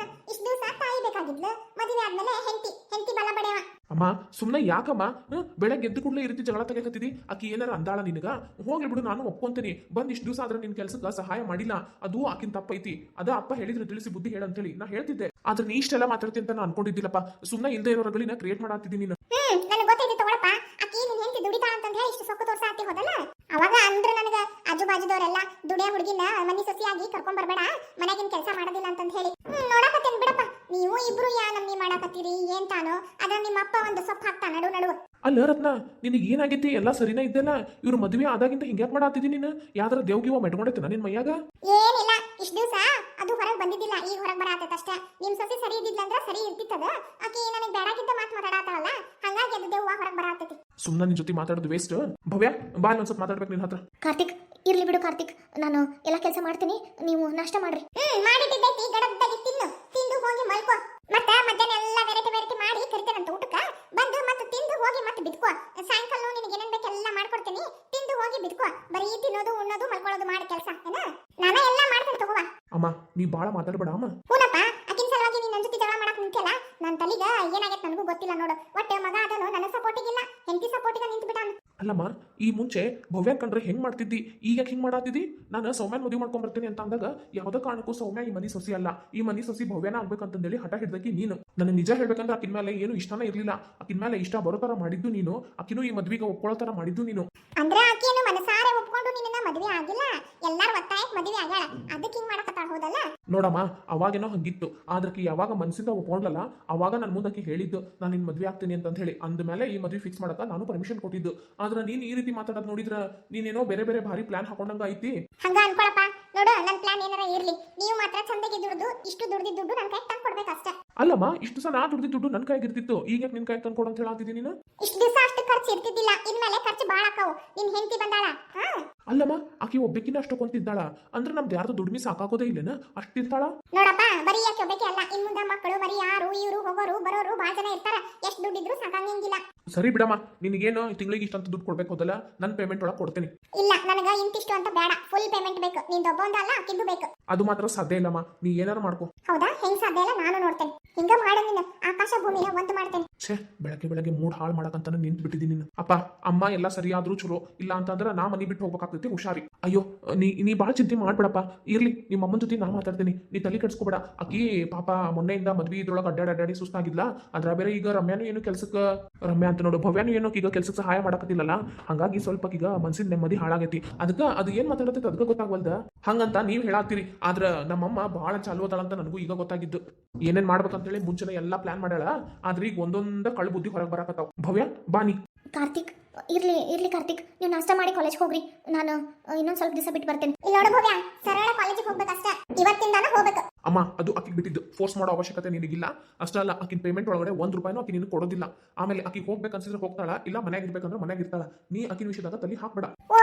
Speaker 2: ದಿವಸ ತಾಯಿ ಬೇಕಾಗಿದ್ಲು ಮದುವೆ ಆದ್ಮೇಲೆ ಹೆಂಡತಿ ಹೆಂಡತಿ ಬಲ
Speaker 1: ಅಮ್ಮ ಸುಮ್ಮನೆ ಯಾಕಮ್ಮ? ಹ್ಮ್? ಬೆಳಗ್ಗೆ ಎದ್ದು ಕೂಡಲೇ ಈ ರೀತಿ ಜಗಳ ತೆಗೆಕತ್ತಿದಿ ಆಕಿ ಏನಾರ ಅಂದಾಳ ನಿನಗ? ಹೋಗ್ಲಿ ಬಿಡು ನಾನು ಒಪ್ಕೊಂತೀನಿ. ಬಂದ್ ಇಷ್ಟು ದಿವಸ ಆದ್ರೆ ನಿನ್ ಕೆಲ್ಸಕ್ಕೆ ಸಹಾಯ ಮಾಡಿಲ್ಲ. ಅದು ಆಕಿನ ತಪ್ಪೈತಿ. ಅದ ಅಪ್ಪ ಹೇಳಿದ್ರು ತಿಳಿಸಿ ಬುದ್ಧಿ ಹೇಳಂತೇಳಿ ನಾ ಹೇಳ್ತಿದ್ದೆ. ಆದ್ರೆ ನೀ ಇಷ್ಟೆಲ್ಲ ಮಾತಾಡ್ತಿ ಅಂತ ನಾನು ಅನ್ಕೊಂಡಿದ್ದಿಲ್ಲಪ್ಪ. ಸುಮ್ಮನೆ ಇಲ್ದೇ ಇರೋ ರಗಳಿನ ಕ್ರಿಯೇಟ್ ಮಾಡಾತಿದ್ದೀನಿ ನೀನು.
Speaker 2: ಹ್ಮ್ ನನಗೆ ಗೊತ್ತೈತಿ ತಗೊಳಪ್ಪ ಆಕಿ ನಿನ್ ಹೆಂಡತಿ ದುಡಿತಾ ಅಂತ ಹೇಳಿ ಇಷ್ಟು ಸೊಕ್ಕು ತೋರ್ಸಾತಿ ಹೋದಲ್ಲ ಅವಾಗ ಅಂದ್ರ ನನಗ ಆಜು ಬಾಜುದವರೆಲ್ಲ ದುಡಿಯ ಹುಡುಗಿನ ಮನಿ ಸೊಸಿಯಾಗಿ ಕರ್ಕೊಂಡ್ ಬರ್ಬೇಡ, ಮನೆಗಿನ ಕೆಲಸ ಮಾಡೋದಿಲ್ಲ ಅಂತ ಹೇಳಿ. ನೋಡಕತ್ತೇನ್ ಬಿಡಪ್ಪ. ನೀವು ಇಬ್ರು ಯಾ ನಮ್ನಿ ಮಾಡಕತ್ತೀರಿ? ಏನ್ ತಾನೋ? ಅದ್ರ ನಿಮ್ಮ ಅಪ್ಪ ಒಂದು ಸೊಪ್ಪು ಹಾಕ್ತಾ ನಡು ನಡುವ.
Speaker 1: ಅಲ್ಲ ರತ್ನ ನಿನಗೆ ಏನಾಗೈತಿ? ಎಲ್ಲ ಸರಿನೇ ಇದ್ದಲ್ಲ. ಇವ್ರು ಮದುವೆ ಆದಾಗಿಂದ ಹಿಂಗ್ಯಾಕ್ ಮಾಡಾತಿದ್ದೀನಿ ನೀನು? ಯಾವ್ದಾರ ದೇವ್ಗಿವ ಮೆಟ್ಕೊಂಡೈತೆ ನಿನ್ ಮೈಯಾಗ?
Speaker 2: ಏನಿಲ್ಲ ಇಷ್ಟು ದಿವಸ ಅದು ಹೊರಗೆ ಬಂದಿದ್ದಿಲ್ಲ. ಈಗ ಹೊರಗೆ ಬರಾತೈತೆ ಅಷ್ಟೇ. ನಿಮ್ ಸೊಸೆ ಸರಿ ಇದ್ದಿದ್ಲಂದ್ರ ಸರಿ ಇರ್ತಿತ್ತದ ಆಕೆ ನನಗೆ ಬೇಡಾಗಿದ್ದ ಮಾತು ಮಾತಾಡತ್ತಾಳಲ್ಲ ಹಂಗಾಗಿ ಅದು ದೇವ್ವ ಹೊರಗೆ ಬರಾತೈತಿ.
Speaker 1: ಸುಮ್ಮನೆ ನಿನ್ ಜೊತೆ ಮಾತಾಡೋದು ವೇಸ್ಟ್ ಭವ್ಯ ಬಾ ಒಂದ್ ಸ್ವಲ್ಪ ಮಾತಾಡ್ಬೇಕು ನಿನ್ ಹತ್ರ.
Speaker 3: ಕಾರ್ತಿಕ್ ಇರ್ಲಿ ಬಿಡು ಕಾರ್ತಿಕ್. ನಾನು ಎಲ್ಲ ಕೆಲಸ ಮಾಡ್ತೀನಿ. ನೀವು ನಾಷ್ಟ ಮಾಡ್ರಿ.
Speaker 2: ಹ್ಮ್ ಮಾಡಿಟ್ಟಿದ್ದೈತಿ. ಗಡದ್ದಾಗಿ ತಿನ್ನು. ತಿಂದು ಹೋಗಿ ಮಲ್ಕೋ. ಮತ್ತೆ ಮಧ್ಯಾಹ್ನ ಎಲ್ಲ ವೆರೈಟಿ ವೆರೈಟಿ ಮಾಡಿ ಕರಿತೇನಂತ ಊಟಕ್ಕ? ಬಂದು ಮತ್ತೆ ತಿಂದು ಹೋಗಿ ಮತ್ತೆ ಬಿದ್ಕೋ ಸಾಯಂಕಾಲ ನಿನಗೆ ಏನೇನ್ ಬೇಕೆಲ್ಲ ಮಾಡ್ಕೊಡ್ತೀನಿ. ತಿಂದು ಹೋಗಿ ಬಿದ್ಕೋ ಬರೀ ತಿನ್ನೋದು ಉಣ್ಣೋದು ಮಲ್ಕೊಳ್ಳೋದು ಮಾಡಿ ಕೆಲಸ ಏನ? ನಾನ ಎಲ್ಲ ಮಾಡ್ತೀನಿ ತಗೋವಾ.
Speaker 1: ಅಮ್ಮ ನೀ ಬಾಳ ಮಾತಾಡ್ಬೇಡ ಅಮ್ಮ.
Speaker 2: ಹೂನಪ್ಪ ಅಕ್ಕಿನ ಸಲುವಾಗಿ ನೀನ್ ನನ್ ಜೊತೆ ಜಗಳ ಮಾಡಕ್ ನಿಂತಿಯಲ್ಲ? ನನ್ನ ತಲಿಗ ಏನಾಗೈತೆ ನನಗೂ ಗೊತ್ತಿಲ್ಲ ನೋಡು. ಒಟ್ಟೆ ಮಗ ಅದನು ನನ್ನ ಸಪೋರ್ಟಿಗಿಲ್ಲ ಹೆಂಡತಿ ಸಪೋರ್ಟಿಗೆ ನಿಂತು ಬಿಟ್ಟಾನ
Speaker 1: ಅಲ್ಲಮ್ಮ ಈ ಮುಂಚೆ ಭವ್ಯ ಕಂಡ್ರೆ ಹೆಂಗ್ ಮಾಡ್ತಿದ್ದಿ? ಈಗ ಹಿಂಗ್ ಮಾಡಾತಿದ್ದಿ? ನಾನು ಸೌಮ್ಯನ ಮದುವೆ ಮಾಡ್ಕೊಂಡ್ ಬರ್ತೀನಿ ಅಂತ ಅಂದಾಗ ಯಾವ್ದೋ ಕಾರಣಕ್ಕೂ ಸೌಮ್ಯ ಈ ಮನಿ ಸೊಸಿ ಅಲ್ಲ. ಈ ಮನಿ ಸೊಸಿ ಭವ್ಯನ ಆಗ್ಬೇಕಂತಂದೇಳಿ ಹಠ ಹಿಡ್ದಕ್ಕೆ ನೀನು. ನನಗೆ ನಿಜ ಹೇಳ್ಬೇಕಂದ್ರೆ ಆಕಿನ ಮೇಲೆ ಏನು ಇಷ್ಟನೇ ಇರ್ಲಿಲ್ಲ. ಆಕಿನ ಮೇಲೆ ಇಷ್ಟ ಬರೋ ತರ ಮಾಡಿದ್ದು ನೀನು. ಆಕಿನೂ ಈ ಮದ್ವಿಗೆ ಒಪ್ಕೊಳ್ಳೋ ತರ ಮಾಡಿದ್ದು ನೀನು.
Speaker 2: ಅಂದ್ರೆ ಆಕಿಯನ್ನು ಮನಸಾರೆ ಒಪ್ಕೊಂಡು ನಿನ್ನ ಮದುವೆ ಆಗಿಲ್ಲ ಎಲ್ಲಾರ ಒತ್ತಾಯಕ್ ಮದುವೆ ಆಗ್ಯಾಳ ಅದಕ್ಕೆ ಹಿಂಗ್ ಮಾಡಕತ್ತಾಳ ಹೌದಲ್ಲ?
Speaker 1: ನೋಡಮ್ಮ ಅವಾಗೇನೋ ಹಂಗಿತ್ತು. ಆದ್ರಕ್ಕೆ ಯಾವಾಗ ಮನ್ಸಿಂದ ಒಪ್ಕೊಂಡ್ಲಲ್ಲ ಅವಾಗ ನನ್ನ ಮುಂದಕ್ಕೆ ಹೇಳಿದ್ದು ನಾನು ನಿನ್ ಮದ್ವೆ ಆಗ್ತೀನಿ ಅಂತ ಹೇಳಿ. ಅಂದ್ಮೇಲೆ ಈ ಮದ್ವೆ ಫಿಕ್ಸ್ ಮಾಡಕ ನಾನು ಪರ್ಮಿಷನ್ ಕೊಟ್ಟಿದ್ದು. ಆದ್ರೆ ನೀನ್ ಈ ರೀತಿ ಮಾತಾಡೋದು ನೋಡಿದ್ರ ನೀನೇನೋ ಬೇರೆ ಬೇರೆ ಭಾರಿ ಪ್ಲಾನ್ ಹಾಕೊಂಡಂಗ ಐತಿ?
Speaker 2: ಹಂಗ ಅನ್ಕೊಳಪ್ಪ. ನೋಡು ನನ್ ಪ್ಲಾನ್ ಏನಾರ ಇರ್ಲಿ. ನೀವು ಮಾತ್ರ ಚಂದಗೆ ದುಡ್ದು ಇಷ್ಟು ದುಡ್ದಿದ್ ದುಡ್ಡು ನನ್ ಕೈ ತಂದು ಕೊಡ್ಬೇಕಷ್ಟೇ
Speaker 1: ಅಲ್ಲಮ್ಮ ಇಷ್ಟು ಸಲ ನಾ ದುಡ್ದಿ ದುಡ್ಡು ನನ್ನ ಕೈಗಿರ್ತಿತ್ತು ಈಗ ಯಾಕ್ ನಿನ್ ಕೈ ತಂದ್ಕೊಡು ಅಂತ ಹೇಳಾತಿದ್ದೀನಿ ನೀನು?
Speaker 2: ಇಷ್ಟು ದಿವಸ ಅಷ್ಟು ಖರ್ಚು ಇರ್ತಿದ್ದಿಲ್ಲ. ಇನ್ಮೇಲೆ ಖರ್ಚು ಬಾಳ ಆಕಾವು ನಿನ್ ಹೆಂಡತಿ ಬಂದಾಳ? ಹಾ?
Speaker 1: ಅಲ್ಲಮ್ಮ ಆಕಿ ಒಬ್ಬಕಿನ ಅಷ್ಟು ಕೊಂತಿದ್ದಾಳ ಅಂದ್ರೆ ನಮ್ದು ಯಾರ್ದು ದುಡ್ಮಿ ಸಾಕಾಗೋದೇ ಇಲ್ಲೇನ? ಅಷ್ಟಿರ್ತಾಳ
Speaker 2: ನೋಡಪ್ಪ ಬರೀ ಯಾಕೆ ಒಬ್ಬಕ್ಕೆ ಅಲ್ಲ. ಇನ್ ಮುಂದೆ ಮಕ್ಕಳು ಬರೀ ಯಾರು ಇವರು ಹೋಗೋರು ಬರೋರು ಬಾಳ ಜನ ಇರ್ತಾರ. ಎಷ್ಟು ದುಡ್ಡಿದ್ರು ಸಾಕಾಗಂಗಿಲ್ಲ.
Speaker 1: ಸರಿ ಬಿಡಮ್ಮ ನಿನಗೇನು ತಿಂಗಳಿಗೆ ಇಷ್ಟಂತ ದುಡ್ಡು ಕೊಡ್ಬೇಕು ಹೋದಲ್ಲ ನನ್ನ ಪೇಮೆಂಟ್ ಒಳಗೆ ಕೊಡ್ತೀನಿ.
Speaker 2: ಇಲ್ಲ ನನಗ ಇಂತಿಷ್ಟು ಅಂತ ಬೇಡ. ಫುಲ್ ಪೇಮೆಂಟ್ ಬೇಕು. ನಿಂದ ಒಬ್ಬ ಒಂದಲ್ಲ ಆಕಿದ್ದು ಬೇಕು.
Speaker 1: ಅದು ಮಾತ್ರ ಸಾಧ್ಯ ಇಲ್ಲಮ್ಮ. ನೀ ಏನಾರು ಮಾಡ್ಕೋ.
Speaker 2: ಹೌದಾ? ಹೆಂಗ್ ಸಾಧ್ಯ ಇಲ್ಲ? ನಾನು ನೋಡ್ತೇನೆ. ಹಿಂಗ ಮಾಡು ನೀನು. ಆಕಾಶ ಭೂಮಿನ ಒಂದು ಮಾಡ್ತೇನೆ.
Speaker 1: ಛೇ ಬೆಳಗ್ಗೆ ಬೆಳಗ್ಗೆ ಮೂಡ್ ಹಾಳು ಮಾಡಕಂತಾನೆ ನಿಂತು ಬಿಟ್ಟಿದ್ದೀನಿ ಅಪ್ಪ ಅಮ್ಮ ಎಲ್ಲ ಸರಿಯಾದ್ರೂ ಚಲೋ. ಇಲ್ಲ ಅಂತಂದ್ರೆ ನಾ ಮನಿ ಬಿಟ್ಟು ಹೋಗ್ಬೇಕಾಗ್ತೈತಿ ಆಗ್ತೈತಿ, ಹುಷಾರಿ. ಅಯ್ಯೋ, ನೀ ನೀ ಭಾಳ ಚಿಂತೆ ಮಾಡ್ಬೇಡಪ್ಪ. ಇರ್ಲಿ, ನಿಮ್ಮ ಅಮ್ಮನ ಜೊತೆ ನಾ ಮಾತಾಡ್ತೀನಿ. ನೀ ತಲೆ ಕೆಡ್ಸ್ಕೊಬೇಡ. ಆಕಿ, ಪಾಪ, ಮೊನ್ನೆಯಿಂದ ಮದ್ವಿ ಇದ್ರೊಳಗೆ ಅಡ್ಡಾಡಿ ಅಡ್ಡಾಡಿ ಸುಸ್ತಾಗಿಲ್ಲ ಅದ್ರ ಬೇರೆ ಈಗ ರಮ್ಯಾನು ಏನು ಕೆಲ್ಸಕ್ಕೆ ರಮ್ಯಾ ಅಂತ ನೋಡು, ಭವ್ಯಾನು ಏನೋ ಈಗ ಕೆಲ್ಸಕ್ಕೆ ಸಹಾಯ ಮಾಡಕತ್ತಿಲ್ಲಲ್ಲ. ಹಂಗಾಗಿ ಸ್ವಲ್ಪ ಈಗ ಮನ್ಸಿನ ನೆಮ್ಮದಿ ಹಾಳಾಗೈತಿ. ಅದಕ್ಕೆ, ಅದು ಏನ್ ಮಾತಾಡತೈತೆ ಅದಕ್ಕೆ ಗೊತ್ತಾಗ್ವಲ್ದ? ಹಂಗಂತ ನೀವು ಹೇಳಾತ್ತೀರಿ. ಆದ್ರ ನಮ್ಮಮ್ಮ ಭಾಳ ಚಾಲು ಅದಾಳ ಅಂತ ನನಗೂ ಈಗ ಗೊತ್ತಾಗಿದ್ದು. ಏನೇನ್ ಮಾಡ್ಬೇಕಂತೇಳಿ ಮುಂಚೆನೆ ಎಲ್ಲಾ ಪ್ಲಾನ್ ಮಾಡ್ಯಾಳ. ಆದ್ರೆ ಈಗ ಒಂದೊಂದ ಕಳ್ಳ ಬುದ್ಧಿ ಹೊರಗೆ ಬರಾಕತ್ತಾವ. ಭವ್ಯ ಬಾನಿ
Speaker 3: ಕಾರ್ತಿಕ್ ಇರ್ಲಿ ಇರ್ಲಿ ಕಾರ್ತಿಕ್ ನೀವು ನಾಷ್ಟ ಮಾಡಿ ಕಾಲೇಜ್ಗೆ ಹೋಗ್ರಿ. ನಾನು ಇನ್ನೊಂದು ಸ್ವಲ್ಪ ದಿವಸ ಬಿಟ್ಟು ಬರ್ತೇನೆ.
Speaker 2: ಇಲ್ಲಿ ನೋಡು ಭವ್ಯ ಸರಳ ಕಾಲೇಜಿಗೆ ಹೋಗ್ಬೇಕಷ್ಟೇ ಇವತ್ತಿಂದಾನ ಹೋಗ್ಬೇಕು.
Speaker 1: ಅಮ್ಮ ಅದು ಆಕಿಗೆ ಬಿಟ್ಟಿದ್ದು. ಫೋರ್ಸ್ ಮಾಡೋ ಅವಶ್ಯಕತೆ ನಿನಗಿಲ್ಲ. ಅಷ್ಟೇ ಅಲ್ಲ ಆಕಿನ ಪೇಮೆಂಟ್ ಒಳಗಡೆ ಒಂದ್ ರೂಪಾಯಿನೂ ಆಕಿ ನಿನಗೆ ಕೊಡೋದಿಲ್ಲ. ಆಮೇಲೆ ಆಕಿಗೆ ಹೋಗ್ಬೇಕು ಅನ್ಸಿದ್ರೆ ಹೋಗ್ತಾಳ ಇಲ್ಲ ಮನ್ಯಾಗ ಇರ್ಬೇಕಂದ್ರೆ ಮನೆಗೆ ಇರ್ತಾಳ. ನೀ ಆಕಿನ ವಿಷಯದಾಗ ತಲೆ ಹಾಕ್ಬೇಡ.
Speaker 2: ಓ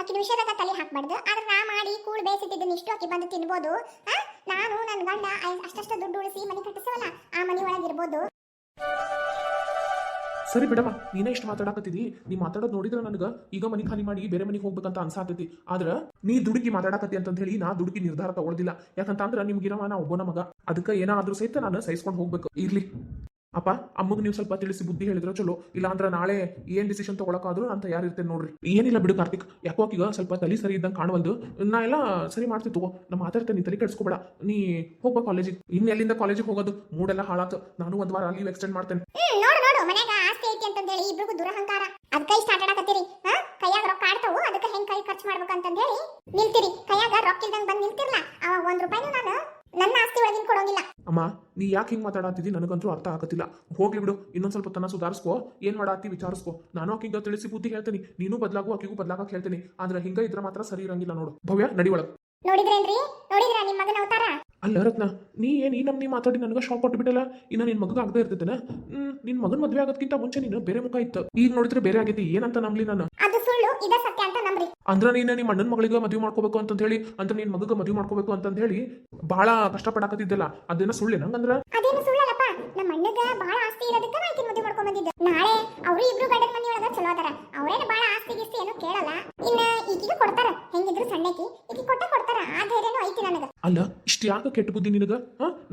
Speaker 2: ಆಕಿನ ವಿಷಯದಾಗ ತಲೆ ಹಾಕ್ಬಾರ್ದು. ಆದ್ರೆ ನಾ ಮಾಡಿ ಕೂಳ್ ಇಷ್ಟು ಆಕಿ ಬಂದು ತಿನ್ಬೋದು? ನಾನು ನನ್ನ ಗಂಡ ಅಷ್ಟಷ್ಟು ಅಷ್ಟಷ್ಟ ದುಡ್ಡು ಉಳಿಸಿ ಮನೆ ಕಟ್ಟಿಸವಲ್ಲ ಆ ಮನೆ ಒಳಗಿರ್ಬೋದು
Speaker 1: ಸರಿ ಬಿಡಪ್ಪ, ನೀನೇ ಇಷ್ಟು ಮಾತಾಡಕತ್ತಿದಿ. ನೀ ಮಾತಾಡೋದು ನೋಡಿದ್ರೆ ನನಗೆ ಈಗ ಮನೆ ಖಾಲಿ ಮಾಡಿ ಬೇರೆ ಮನೆಗೆ ಹೋಗ್ಬೇಕಂತ ಅನ್ಸಾತೈತಿ. ಆದ್ರ ನೀ ದುಡುಕಿ ಮಾತಾಡಕತ್ತಿ ಅಂತ ಹೇಳಿ ನಾ ದುಡುಕಿ ನಿರ್ಧಾರ ತಗೊಳ್ದಿಲ್ಲ. ಯಾಕಂತ ಅಂದ್ರೆ ನಿಮ್ಗಿರವ ನಾ ಒಬ್ಬನ ಮಗ. ಅದಕ್ಕೆ ಏನಾದ್ರೂ ಸಹಿತ ನಾನು ಸಹಿಸ್ಕೊಂಡು ಹೋಗ್ಬೇಕು. ಇರ್ಲಿ. ಅಪ್ಪ, ಅಮ್ಮಗೆ ನೀವು ಸ್ವಲ್ಪ ತಿಳಿಸಿ ಬುದ್ಧಿ ಹೇಳಿದ್ರೆ ಚಲೋ. ಇಲ್ಲಾಂದ್ರೆ ನಾಳೆ ಏನ್ ಡಿಸಿಷನ್ ತಗೊಳಕಾದ್ರು ನಾನು ತಯಾರಿರ್ತೇನೆ ನೋಡ್ರಿ. ಏನಿಲ್ಲ ಬಿಡು ಕಾರ್ತಿಕ್, ಯಾಕೋ ಈಗ ಸ್ವಲ್ಪ ತಲೆ ಸರಿ ಇದ್ದಂಗೆ ಕಾಣವಲ್ದು. ನಾ ಎಲ್ಲ ಸರಿ ಮಾಡ್ತಿ ತಗೋ. ನಾ ಮಾತಾಡ್ತೇನೆ ನೀ ತಲೆ ಕೆಡ್ಸ್ಕೊಬೇಡ. ನೀ ಹೋಗ್ಬಾ ಕಾಲೇಜಿಗೆ ಇನ್ನು ಎಲ್ಲಿಂದ ಕಾಲೇಜಿಗೆ ಹೋಗೋದು? ಮೂಡೆಲ್ಲ ಹಾಳಾತು. ನಾನು ಒಂದ್ ವಾರ ಲೀವ್ ಎಕ್ಸ್ಟೆಂಡ್ ಮಾಡ್ತೇನೆ.
Speaker 2: ನೋಡು ನೋಡು. ಆಸ್ತಿ ಐತಿ ಅಂತಂದೇಳಿ ಇಬ್ರಿಗೂ ದುರಹಂಕಾರ. ಅದಕ್ಕ ಇಷ್ಟ ಆಟ ಆಡಕತ್ತೀರಿ ಹಾ? ಕೈಯಾಗ ರೊಕ್ಕ ಆಡ್ತಾವು? ಅದಕ್ಕೆ ಹೆಂಗ್ ಕೈ ಖರ್ಚು ಮಾಡ್ಬೇಕಂತಂದ್ ಹೇಳಿ ನಿಲ್ತಿರಿ. ಕೈಯಾಗ ರೊಕ್ಕ ಇಲ್ದಂಗ್ ಬಂದ್ ನಿಲ್ತಿರ್ಲ? ಅವಾಗ ಒಂದ್ ರೂಪಾಯಿನೂ ನಾನು ನನ್ನ ಆಸ್ತಿ ಒಳಗಿನ ಕೊಡೋಂಗಿಲ್ಲ.
Speaker 1: ಅಮ್ಮ, ನೀ ಯಾಕೆ ಹಿಂಗ್ ಮಾತಾಡತ್ತಿದ್ದಿ ನನಗಂತೂ ಅರ್ಥ ಆಗತ್ತಿಲ್ಲ. ಹೋಗ್ಲಿ ಬಿಡು, ಇನ್ನೊಂದ್ ಸ್ವಲ್ಪ ತನ್ನ ಸುಧಾರಿಸ್ಕೋ. ಏನ್ ಮಾಡಾತಿ ವಿಚಾರಿಸ್ಕೋ. ನಾನು ಆಕಿಗ ತಿಳಿಸಿ ಬುದ್ಧಿ ಹೇಳ್ತೀನಿ. ನೀನು ಬದಲಾಗು, ಆಕಿಗೂ ಬದಲಾಗಕ್ಕೆ ಹೇಳ್ತೀನಿ. ಆದ್ರೆ ಹಿಂಗ ಇದ್ರ ಮಾತ್ರ ಸರಿ ಇರಂಗಿಲ್ಲ ನೋಡು. ಭವ್ಯ, ನಡಿ ಒಳಗ್.
Speaker 2: ನೋಡಿದ್ರೇನ್ರಿ? ನೋಡಿದ್ರ ನಿಮ್ಮ ಮಗನ ಅವತಾರ?
Speaker 1: ಅಲ್ಲ ರತ್ನ ನೀ ಏನ್ ಈ ನಮ್ನಿ ಮಾತಾಡಿ ನನಗೆ ಶಾಕ್ ಕೊಟ್ಬಿಟ್ಟಲ್ಲ? ಇನ್ನ ನಿನ್ ಮಗ ಆಗದೆ ಇರ್ತೈತೇನ? ಹ್ಮ್ ನಿನ್ ಮಗನ್ ಮದ್ವೆ ಆಗೋದ್ಕಿಂತ ಮುಂಚೆ ನೀನು ಬೇರೆ ಮುಖ ಇತ್ತು. ಈಗ ನೋಡಿದ್ರೆ ಬೇರೆ ಆಗೈತಿ ಏನಂತ ನಂಬ್ಲಿ ನಾನು?
Speaker 2: ಅದು ಸುಳ್ಳು ಇದ ಸತ್ಯ ಅಂತ ನಂಬ್ರಿ.
Speaker 1: ಅಂದ್ರ ನೀನು ನಿಮ್ಮ ಅಣ್ಣನ ಮಗಳಿಗೆ ಮದುವೆ ಮಾಡ್ಕೋಬೇಕು ಅಂತ ಹೇಳಿ ಅಂತ ನಿನ್ ಮಗಗ ಮದುವೆ ಮಾಡ್ಕೋಬೇಕು ಅಂತ ಹೇಳಿ ಬಹಳ ಕಷ್ಟಪಡಾಕತ್ತಿದ್ದಲ್ಲ ಅದೇನ ಸುಳ್ಳಿ ನಂಗಂದ್ರ
Speaker 2: ಅದೇನು ಸುಳ್ಳಲ್ಲಪ್ಪ ನಮ್ಮ ಅಣ್ಣಗ ಬಹಳ ಆಸ್ತಿ ಇರೋದಕ್ಕೆ ನಾ ಈಕಿನ ಮದುವೆ ಮಾಡ್ಕೊಂಡ್ ಬಂದಿದ್ದೆ. ನಾಳೆ ಅವ್ರು ಇಬ್ರು ಗಂಡನ ಒಳಗ ಚಲೋ ಅದಾರ. ಅವರೇನ ಬಹಳ ಆಸ್ತಿ ಗೀಸ್ತಿ ಏನು ಕೇಳಲ್ಲ. ಇನ್ನ ಈಕಿಗೆ ಕೊಡ್ತಾರ. ಹೆಂಗಿದ್ರು ಸಣ್ಣಕಿ ಈಕಿ ಕೊಟ್ಟ ಕೊಡ್ತಾರ. ಆ ಧೈರ್ಯನೂ ಐತಿ ನನಗ.
Speaker 1: ಅಲ್ಲ ಇಷ್ಟ ಯಾಕ ಕೆಟ್ಟ ಬುದ್ಧಿ ನಿನಗ?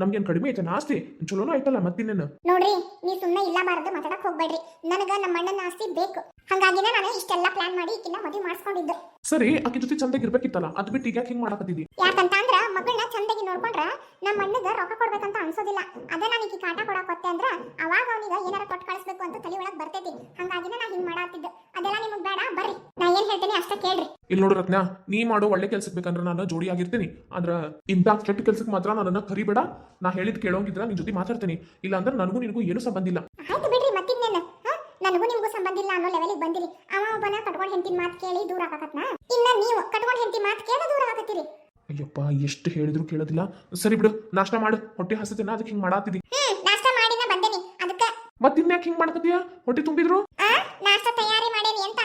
Speaker 1: ನಮ್ಗೇನ್ ಕಡಿಮೆ ಐತೆ ಆಸ್ತಿ? ಚಲೋನೂ ಐತಲ್ಲ ಮತ್ತಿನ್ನೇನು
Speaker 2: ನೋಡ್ರಿ ನೀ ಸುಮ್ಮನೆ ಇಲ್ಲ ಬಾರದು ಮಾತಾಡಕ್ ಹೋಗ್ಬೇಡ್ರಿ. ನನಗ ನಮ್ಮ ಅಣ್ಣನ ಆಸ್ತಿ ಬೇಕು. ಹಂಗಾಗಿನ ನಾನು ಇಷ್ಟೆಲ್ಲ ಪ್ಲಾನ್ ಮಾಡಿ ಈಕಿನ ಮದುವೆ ಮಾಡಿಸ್ಕೊಂಡಿದ್ದು.
Speaker 1: ಸರಿ ಆಕಿ ಜೊತೆ ಚಂದಾಗಿ ಇರ್ಬೇಕಿತ್ತಲ್ಲ. ಅದ್ ಬಿಟ್ಟು ಈಗ ಹಿಂಗ್ ಮಾಡಕತ್ತಿದ್ದಿ
Speaker 2: ಯಾಕಂತ ಅಂದ್ರ ಮಗಳನ್ನ ಚಂದಾಗಿ ನೋಡ್ಕೊಂಡ್ರ ನಮ್ಮ ಅಣ್ಣಗ ರೊಕ್ಕ ಕೊಡ್ಬೇಕಂತ ಅನ್ಸೋದಿಲ್ಲ. ಅದೇ ನಾನು ಈಕಿ ಕಾಟ ಕೊಡಕ್ ಹೊತ್ತೆ ಅಂದ್ರ ಅವಾಗ ಅವನಿಗೆ ಏನಾರ ಕೊಟ್ಟು ಕಳಿಸ್ಬೇಕು ಅಂತ ತಲೆ ಒಳಗ್ ಬರ್ತೈತಿ. ಹಂಗಾಗಿನ ನಾ ಹಿಂಗ್ ಮಾಡಾತಿದ್ದೆ. ಅದೆಲ್ಲ ನಿಮಗ್ ಬೇಡ ಬರ್ರಿ. ನಾ ಏನ್ ಹೇಳ್ತೇನೆ ಅಷ್ಟ ಕೇಳ್ರಿ.
Speaker 1: ಇಲ್ಲಿ ನೋಡು ರತ್ನ ನೀ ಮಾಡೋ ಒಳ್ಳೆ ಕೆಲ್ಸಕ್ಕೆ ಬೇಕಂದ್ರೆ ನಾನು ಜೋಡಿ ಆಗಿರ್ತೀನಿ. ಆದ್ರ ಇಂಥ ಕೆಟ್ಟ ಕೆಲ್ಸಕ್ಕೆ ಮಾತ್ರ ನನ್ನನ್ನ ಕರಿಬೇಡ. ನಾ ಹೇಳಿದ್ ಕೇಳೋಂಗಿದ್ರ ನಿನ್ ಜೊತೆ ಮಾತಾಡ್ತೀನಿ. ಇಲ್ಲ ಅಂದ್ರೆ ನನಗೂ ನಿನಗೂ ಏನು ಸಂಬಂಧ ಇಲ್ಲ.
Speaker 2: ಆಯ್ತು ಬಿಡ್ರಿ ಮತ್ತಿನ್ನೇನು ಹಾ? ನನಗೂ ನಿಮಗೂ ಸಂಬಂಧ ಇಲ್ಲ ಅನ್ನೋ ಲೆವೆಲಿಗೆ ಬಂದಿರಿ. ಅವ ಒಬ್ಬನ ಕಟ್ಕೊಂಡ್ ಹೆಂಡತಿ ಮಾತು ಕೇಳಿ ದೂರ ಆಗಕತ್ನ? ಇನ್ನ ನೀವು ಕಟ್ಕೊಂಡ್ ಹೆಂಡತಿ ಮಾತು ಕೇಳಿ ದೂರ ಆಗತ್ತೀರಿ
Speaker 1: ಅಯ್ಯಪ್ಪ ಎಷ್ಟು ಹೇಳಿದ್ರು ಕೇಳೋದಿಲ್ಲ. ಸರಿ ಬಿಡು ನಾಷ್ಟ ಮಾಡು. ಹೊಟ್ಟೆ ಹಸತೇನ? ಅದಕ್ಕೆ ಹಿಂಗ್ ಮಾಡಾತಿದಿ.
Speaker 2: ಹ್ಮ್ ನಾಷ್ಟ ಮಾಡಿನ ಬಂದೇನಿ. ಅದಕ್ಕ
Speaker 1: ಮತ್ತಿನ್ಯಾಕೆ ಹಿಂಗ್ ಮಾಡಕತ್ತೀಯ ಹೊಟ್ಟೆ ತುಂಬಿದ್ರು?
Speaker 2: ಆ ನಾಷ್ಟ ತಯಾರಿ ಮಾಡೇನಿ ಅಂತ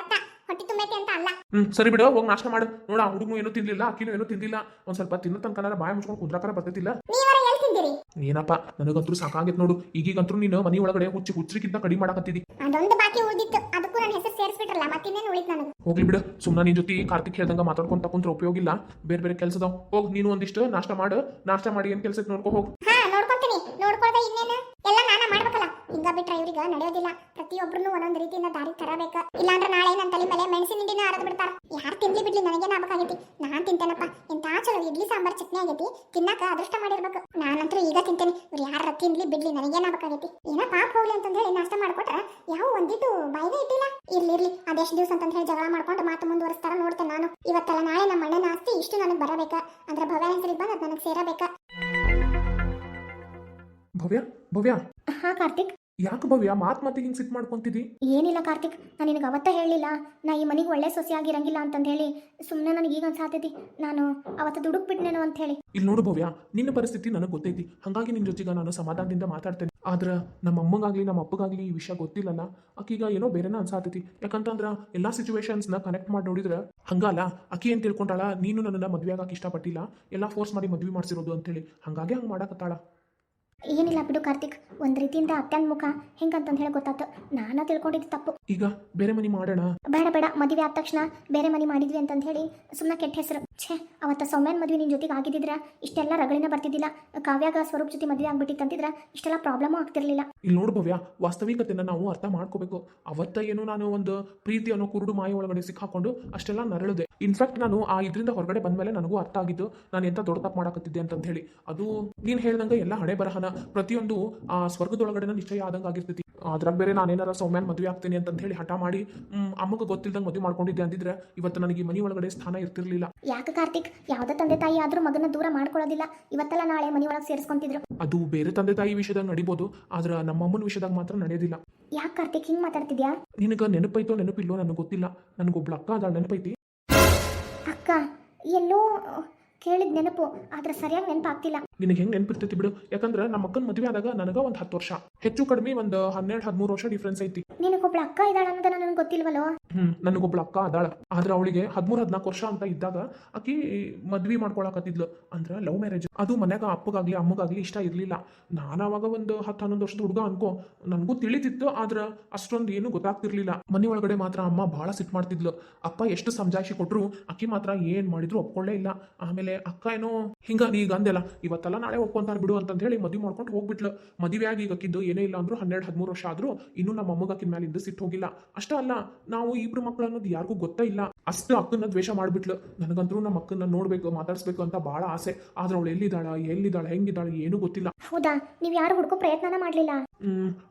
Speaker 2: ಅರ್ಥ. ಹೊಟ್ಟಿ ತುಂಬೈತಿ ಅಂತ ಅಲ್ಲ.
Speaker 1: ಹ್ಮ್ ಸರಿ ಬಿಡು ಹೋಗಿ ನಾಷ್ಟ ಮಾಡು. ನೋಡ ಹುಡುಗನು ಏನೂ ತಿನ್ಲಿಲ್ಲ ಅಕ್ಕಿನೂ ಏನೂ ತಿನ್ಲಿಲ್ಲ ಒಂದ್ ಸ್ವಲ್ಪ ತಿನ್ನೋ ತನಕ ಬಾಯಿ ಮುಚ್ಕೊಂಡು ಕುದ್ರಾಕರ ಬರ್ತೈತಿಲ್ಲ.
Speaker 2: ನೀವರ ಎಲ್ಲಿ ತಿಂದಿರಿ
Speaker 1: ಏನಪ್ಪ ನನಗಂತೂ ಸಾಕಾಗೈತ್ ನೋಡು. ಈಗೀಗಂತೂ ನೀನು ಮನಿ ಒಳಗಡೆ ಹುಚ್ಚಿ ಹುಚ್ಚರಿಕಿಂತ ಕಡಿಮೆ ಮಾಡಕತ್ತಿದಿ.
Speaker 2: ಅದೊಂದು ಬಾಕಿ ಉಳಿದಿತ್ತು. ಅದಕ್ಕೂ ನನ್ನ ಹೆಸರು ಸೇರಿಸ್ಬಿಟ್ರಲ್ಲ ಮತ್ತಿನ್ನೇನು ಉಳಿತು ನನಗೆ?
Speaker 1: ಹೋಗ್ಲಿ ಬಿಡು. ಸುಮ್ಮನೆ ನಿನ್ ಜೊತೆ ಕಾರ್ತಿಕ್ ಹೇಳ್ದಂಗ ಮಾತಾಡ್ಕೊಂತ ಕುಂತ್ರ ಉಪಯೋಗ ಇಲ್ಲ ಬೇರೆ ಬೇರೆ ಕೆಲಸದ ಹೋಗ್ ನೀನು ಒಂದಿಷ್ಟು ನಾಷ್ಟ ಮಾಡು. ನಾಷ್ಟ ಮಾಡಿ ಏನ್ ಕೆಲ್ಸಕ್ಕೆ ನೋಡ್ಕೊ ಹೋಗ್.
Speaker 2: ಹಾ ನೋಡ್ಕೊಳ್ದೆ ಇನ್ನೇನು? ಎಲ್ಲ ನಾನ ಮಾಡ್ಬೇಕಲ್ಲ. ಹಿಂಗ ಬಿಟ್ರೆ ಇವ್ರಿಗೆ ನಡೆಯೋದಿಲ್ಲ. ಪ್ರತಿಯೊಬ್ಬರನ್ನು ಒಂದೊಂದು ರೀತಿಯಿಂದ ದಾರಿ ತರಬೇಕ. ಇಲ್ಲಾಂದ್ರೆ ನಾಳೆ ನನ್ನ ತಲೆ ಮೇಲೆ ಮೆಣಸಿನ ಹಿಂಡಿನ ಹರಿದ್ ಬಿಡ್ತಾರ. ಯಾರು ತಿನ್ಲಿ ಬಿಡ್ಲಿ, ನನಗೇನ ಆಗ್ಬೇಕಾಗೈತಿ? ನಾನ್ ತಿಂತೇನಪ್ಪ. ಎಂತ ಚಲೋ ಇಡ್ಲಿ, ಸಾಂಬಾರ್, ಚಟ್ನಿ ಆಗೈತಿ. ತಿನ್ನಕ ಅದೃಷ್ಟ ಮಾಡಿರ್ಬೇಕು. ನಾನಂತೂ ಈಗ ತಿಂತೇನೆ. ಇವ್ರು ಯಾರ ತಿನ್ಲಿ ಬಿಡ್ಲಿ, ನನಗೇನ ಆಗ್ಬೇಕಾಗೈತಿ? ಏನ ಪಾಪ ಹೋಗ್ಲಿ ಅಂತಂದ ಹೇಳಿ ನಾಷ್ಟ ಮಾಡ್ಕೊಟ್ರ ಯಾವ ಒಂದಿಟ್ಟು ಬಾಯಿಗೆ ಇಟ್ಟಿಲ್ಲ. ಇರ್ಲಿ ಇರ್ಲಿ. ಅದೆಷ್ಟು ದಿವಸ ಅಂತ ಹೇಳಿ ಜಗಳ ಮಾಡ್ಕೊಂಡು ಮಾತು ಮುಂದುವರಿಸ್ತಾರ ನೋಡ್ತೇನೆ ನಾನು. ಇವತ್ತಲ್ಲ ನಾಳೆ ನಮ್ಮ ಅಣ್ಣನ ಆಸ್ತಿ ಇಷ್ಟು ನನಗೆ ಬರಬೇಕ. ಅಂದ್ರೆ ಭವ್ಯ ಹೆಸರಿಗೆ ಬಂದ್ ಅದು ನನಗೆ ಸೇರಬೇಕ.
Speaker 1: ಭವ್ಯ ಭವ್ಯ.
Speaker 3: ಹಾ ಕಾರ್ತಿಕ್.
Speaker 1: ಯಾಕೆ ಭವ್ಯ? ಮಾತ್ ಮಾತಿಗೆ ಹಿಂಗ್ ಸಿಟ್ ಮಾಡ್ಕೊಂತಿದಿ
Speaker 3: ಏನಿಲ್ಲ ಕಾರ್ತಿಕ್ ನಾನು ನಿನಗೆ ಅವತ್ತ ಹೇಳಲಿಲ್ಲ ನಾ ಈ ಮನಿಗೆ ಒಳ್ಳೆ ಸೊಸೆಯಾಗಿರಂಗಿಲ್ಲ ಅಂತಂದು ಹೇಳಿ ಸುಮ್ಮನೆ ನನಗೆ ಈಗ ಅನ್ಸಾತೈತಿ. ನಾನು ಅವತ್ತು ದುಡುಕ್ ಬಿಟ್ನೇನೋ ಅಂತ ಹೇಳಿ
Speaker 1: ಇಲ್ಲಿ ನೋಡು ಭವ್ಯ ನಿನ್ನ ಪರಿಸ್ಥಿತಿ ನನಗೆ ಗೊತ್ತೈತಿ. ಹಾಗಾಗಿ ನಿನ್ನ ಜೊತೆಗ ನಾನು ಸಮಾಧಾನದಿಂದ ಮಾತಾಡ್ತೇನೆ. ಆದ್ರ ನಮ್ಮ ಅಮ್ಮಗಾಗ್ಲಿ ನಮ್ಮ ಅಪ್ಪಗಾಗ್ಲಿ ಈ ವಿಷಯ ಗೊತ್ತಿಲ್ಲಲ್ಲ. ಆಕೀಗ ಏನೋ ಬೇರೆನ ಅನ್ಸಾತೈತಿ. ಯಾಕಂತಂದ್ರ ಎಲ್ಲಾ ಸಿಚುವೇಶನ್ಸ್ನ ಕನೆಕ್ಟ್ ಮಾಡಿ ನೋಡಿದ್ರೆ ಹಂಗಲ್ಲ. ಅಕ್ಕಿ ಏನ್ ತಿಳ್ಕೊಂಡಾಳ? ನೀನು ನನ್ನ ಮದ್ವೆ ಆಗಕ್ಕೆ ಇಷ್ಟಪಟ್ಟಿಲ್ಲ. ಎಲ್ಲಾ ಫೋರ್ಸ್ ಮಾಡಿ ಮದ್ವೆ ಮಾಡ್ಸಿರೋದು ಅಂತೇಳಿ ಹಂಗಾಗಿ ಹಂಗೆ ಮಾಡಕತ್ತಾಳ.
Speaker 3: ಏನಿಲ್ಲ ಬಿಡು ಕಾರ್ತಿಕ್ ಒಂದ್ ರೀತಿಯಿಂದ ಅತ್ಯಂತ ಮುಖ ಹೆಂಗಂತಂದು ಹೇಳಿ ಗೊತ್ತಾತು. ನಾನು ತಿಳ್ಕೊಂಡಿದ್ದು ತಪ್ಪು.
Speaker 1: ಈಗ ಬೇರೆ ಮನಿ ಮಾಡೋಣ?
Speaker 3: ಬೇಡ ಬೇಡ ಮದುವೆ ಆದ ತಕ್ಷಣ ಬೇರೆ ಮನಿ ಮಾಡಿದ್ವಿ ಅಂತಂದು ಹೇಳಿ ಸುಮ್ಮನೆ ಕೆಟ್ಟ ಹೆಸರು. ಛೇ ಅವತ್ತ ಸೌಮ್ಯನ ಮದುವೆ ನಿನ್ನ ಜೊತೆಗೆ ಆಗಿದ್ದಿದ್ರ ಇಷ್ಟೆಲ್ಲ ರಗಳಿನ ಬರ್ತಿದ್ದಿಲ್ಲ. ಕಾವ್ಯಾಗ ಸ್ವರೂಪ್ ಜೊತೆ ಮದುವೆ ಆಗ್ಬಿಟ್ಟಿತ್ತಂತಿದ್ರ ಇಷ್ಟೆಲ್ಲ ಪ್ರಾಬ್ಲಮ್ ಆಗ್ತಿರ್ಲಿಲ್ಲ.
Speaker 1: ಇಲ್ಲಿ ನೋಡು ಭವ್ಯ ವಾಸ್ತವಿಕತೆನ ನಾವು ಅರ್ಥ ಮಾಡ್ಕೋಬೇಕು. ಅವತ್ತ ಏನು ನಾನು ಒಂದು ಪ್ರೀತಿ ಅನ್ನೋ ಕುರುಡು ಮಾಯ ಒಳಗಡೆ ಸಿಕ್ಕಾಕೊಂಡು ಅಷ್ಟೆಲ್ಲ ನರಳಿದೆ. ಇನ್ಫ್ಯಾಕ್ಟ್ ನಾನು ಆ ಇದರಿಂದ ಹೊರಗಡೆ ಬಂದ್ಮೇಲೆ ನನಗೂ ಅರ್ಥ ಆಗಿದ್ದು ನಾನು ಎಂತ ದೊಡ್ಡ ತಪ್ಪು ಮಾಡಕತ್ತಿದ್ದೆ ಅಂತ ಹೇಳಿ. ಅದು ನೀನು ಹೇಳ್ದಂಗೆ ಎಲ್ಲ ಹಣೆ ಬರಹನ ಪ್ರತಿಯೊಂದು ಆ ಸ್ವರ್ಗದೊಳಗಡೆ ನಿಶ್ಚಯ ಆದಂಗೆ ಆಗಿರ್ತೈತಿ. ಅದ್ರಾಗ ಬೇರೆ ನಾನೇನಾರ ಸೌಮ್ಯಾನ್ ಮದುವೆ ಆಗ್ತೀನಿ ಅಂತ ಹೇಳಿ ಹಠ ಮಾಡಿ ಹ್ಮ್, ಅಮ್ಮಗೆ ಗೊತ್ತಿಲ್ದಂಗೆ ಮದುವೆ ಮಾಡ್ಕೊಂಡಿದ್ದೆ ಅಂದಿದ್ರೆ ಇವತ್ತು ನನಗೆ ಮನೆ ಒಳಗಡೆ ಸ್ಥಾನ ಇರ್ತಿರ್ಲಿಲ್ಲ.
Speaker 3: ಯಾಕೆ ಕಾರ್ತಿಕ್? ಯಾವುದೇ ತಂದೆ ತಾಯಿ ಆದರೂ ಮಗನ ದೂರ ಮಾಡ್ಕೊಳ್ಳೋದಿಲ್ಲ. ಇವತ್ತೆಲ್ಲ ನಾಳೆ ಮನೆಯೊಳಗೆ ಸೇರಿಸ್ಕೊಂತಿದ್ರು.
Speaker 1: ಅದು ಬೇರೆ ತಂದೆ ತಾಯಿ ವಿಷಯದಾಗ ನಡಿಬೋದು ಆದ್ರೆ ನಮ್ಮಮ್ಮನ ವಿಷಯದಾಗ ಮಾತ್ರ ನಡೆಯೋದಿಲ್ಲ.
Speaker 3: ಯಾಕೆ ಕಾರ್ತಿಕ್ ಹಿಂಗೆ ಮಾತಾಡ್ತಿದ್ಯಾ?
Speaker 1: ನಿನಗೆ ನೆನಪೈತೋ ನೆನಪಿಲ್ಲೋ ನನಗೆ ಗೊತ್ತಿಲ್ಲ. ನನಗೊಬ್ಳು ಅಕ್ಕ ಅದಾಳ ನೆನಪೈತಿ?
Speaker 3: ಅಕ್ಕ ಎಲ್ಲೋ ಕೇಳಿದ ನೆನಪು ಆದ್ರೆ ಸರಿಯಾಗಿ ನೆನಪಾಗ್ತಿಲ್ಲ.
Speaker 1: ನಿನಗೆ ಹೆಂಗೆ ನೆನಪಿರ್ತೈತಿ ಬಿಡು. ಯಾಕಂದ್ರೆ ನಮ್ಮ ಅಕ್ಕನ ಮದುವೆ ಆದಾಗ ನನಗೆ ಒಂದು ಹತ್ತು ವರ್ಷ. ಹೆಚ್ಚು ಕಡಿಮೆ ಒಂದು ಹನ್ನೆರಡು ಹದಿಮೂರು ವರ್ಷ ಡಿಫ್ರೆನ್ಸ್ ಐತಿ.
Speaker 3: ನಿನಗೊಬ್ಳು ಅಕ್ಕ ಇದ್ದಾಳ ಅನ್ನೋದನ್ನ ನನಗೆ ಗೊತ್ತಿಲ್ವಲ್ಲೋ?
Speaker 1: ಹ್ಮ್ ನನಗೊಬ್ಳ ಅಕ್ಕ ಅದಾಳ. ಆದ್ರೆ ಅವಳಿಗೆ ಹದಿಮೂರು ಹದಿನಾಲ್ಕು ವರ್ಷ ಅಂತ ಇದ್ದಾಗ ಆಕಿ ಮದ್ವಿ ಮಾಡ್ಕೊಳಕತ್ತಿದ್ಲು. ಅಂದ್ರೆ ಲವ್ ಮ್ಯಾರೇಜ್ ಅದು ಮನ್ಯಾಗ ಅಪ್ಪಗಾಗ್ಲಿ ಅಮ್ಮಗಾಗ್ಲಿ ಇಷ್ಟ ಇರಲಿಲ್ಲ. ನಾನು ಅವಾಗ ಒಂದು ಹತ್ತು ಹನ್ನೊಂದು ವರ್ಷದ ಹುಡುಗ ಅನ್ಕೋ. ನನಗೂ ತಿಳಿತಿತ್ತು ಆದ್ರೆ ಅಷ್ಟೊಂದು ಏನು ಗೊತ್ತಾಗ್ತಿರ್ಲಿಲ್ಲ. ಮನೆ ಒಳಗಡೆ ಮಾತ್ರ ಅಮ್ಮ ಬಹಳ ಸಿಟ್ಟು ಮಾಡ್ತಿದ್ಲು. ಅಪ್ಪ ಎಷ್ಟು ಸಂಜಾಶಿ ಕೊಟ್ರು ಅಕ್ಕಿ ಮಾತ್ರ ಏನ್ ಮಾಡಿದ್ರು ಒಪ್ಕೊಳ್ಳೇ ಇಲ್ಲ. ಆಮೇಲೆ ಅಕ್ಕ ಏನೋ ಹಿಂಗ ಈಗ ಅಂದೆಲ್ಲ ಇವತ್ತೆಲ್ಲ ನಾಳೆ ಒಪ್ಕೊಂತಾರೆ ಬಿಡು ಅಂತ ಹೇಳಿ ಮದುವೆ ಮಾಡ್ಕೊಂಡು ಹೋಗ್ಬಿಟ್ಲು. ಮದುವೆ ಆಗಿ ಈಗ ಅಕ್ಕಿದ್ದು ಏನೇ ಇಲ್ಲ ಅಂದ್ರೂ ಹನ್ನೆರಡು, ಹದಿಮೂರು ವರ್ಷ ಆದ್ರೂ ಇನ್ನೂ ನಮ್ಮ ಅಮ್ಮಗ ಅಕ್ಕಿನ ಮೇಲೆ ಇಂದ ಸಿಟ್ಟು ಹೋಗಿಲ್ಲ. ಅಷ್ಟೇ ಅಲ್ಲ, ನಾವು ಇಬ್ರು ಮಕ್ಕಳು ಅನ್ನೋದು ಯಾರಿಗೂ ಗೊತ್ತೇ ಇಲ್ಲ. ಅಷ್ಟು ಅಕ್ಕನ ದ್ವೇಷ ಮಾಡ್ಬಿಟ್ಲು. ನನಗಂತೂ ನಮ್ಮ ಅಕ್ಕನ ನೋಡ್ಬೇಕು, ಮಾತಾಡ್ಸ್ಬೇಕು ಅಂತ ಬಹಳ ಆಸೆ. ಆದ್ರೆ ಅವಳು ಎಲ್ಲಿದ್ದಾಳ ಎಲ್ಲಿದ್ದಾಳ, ಹೆಂಗಿದ್ದಾಳ ಏನೂ ಗೊತ್ತಿಲ್ಲ.
Speaker 3: ಹೌದಾ? ನೀವು ಯಾರು ಹುಡ್ಕೋ ಪ್ರಯತ್ನನ ಮಾಡಲಿಲ್ಲ.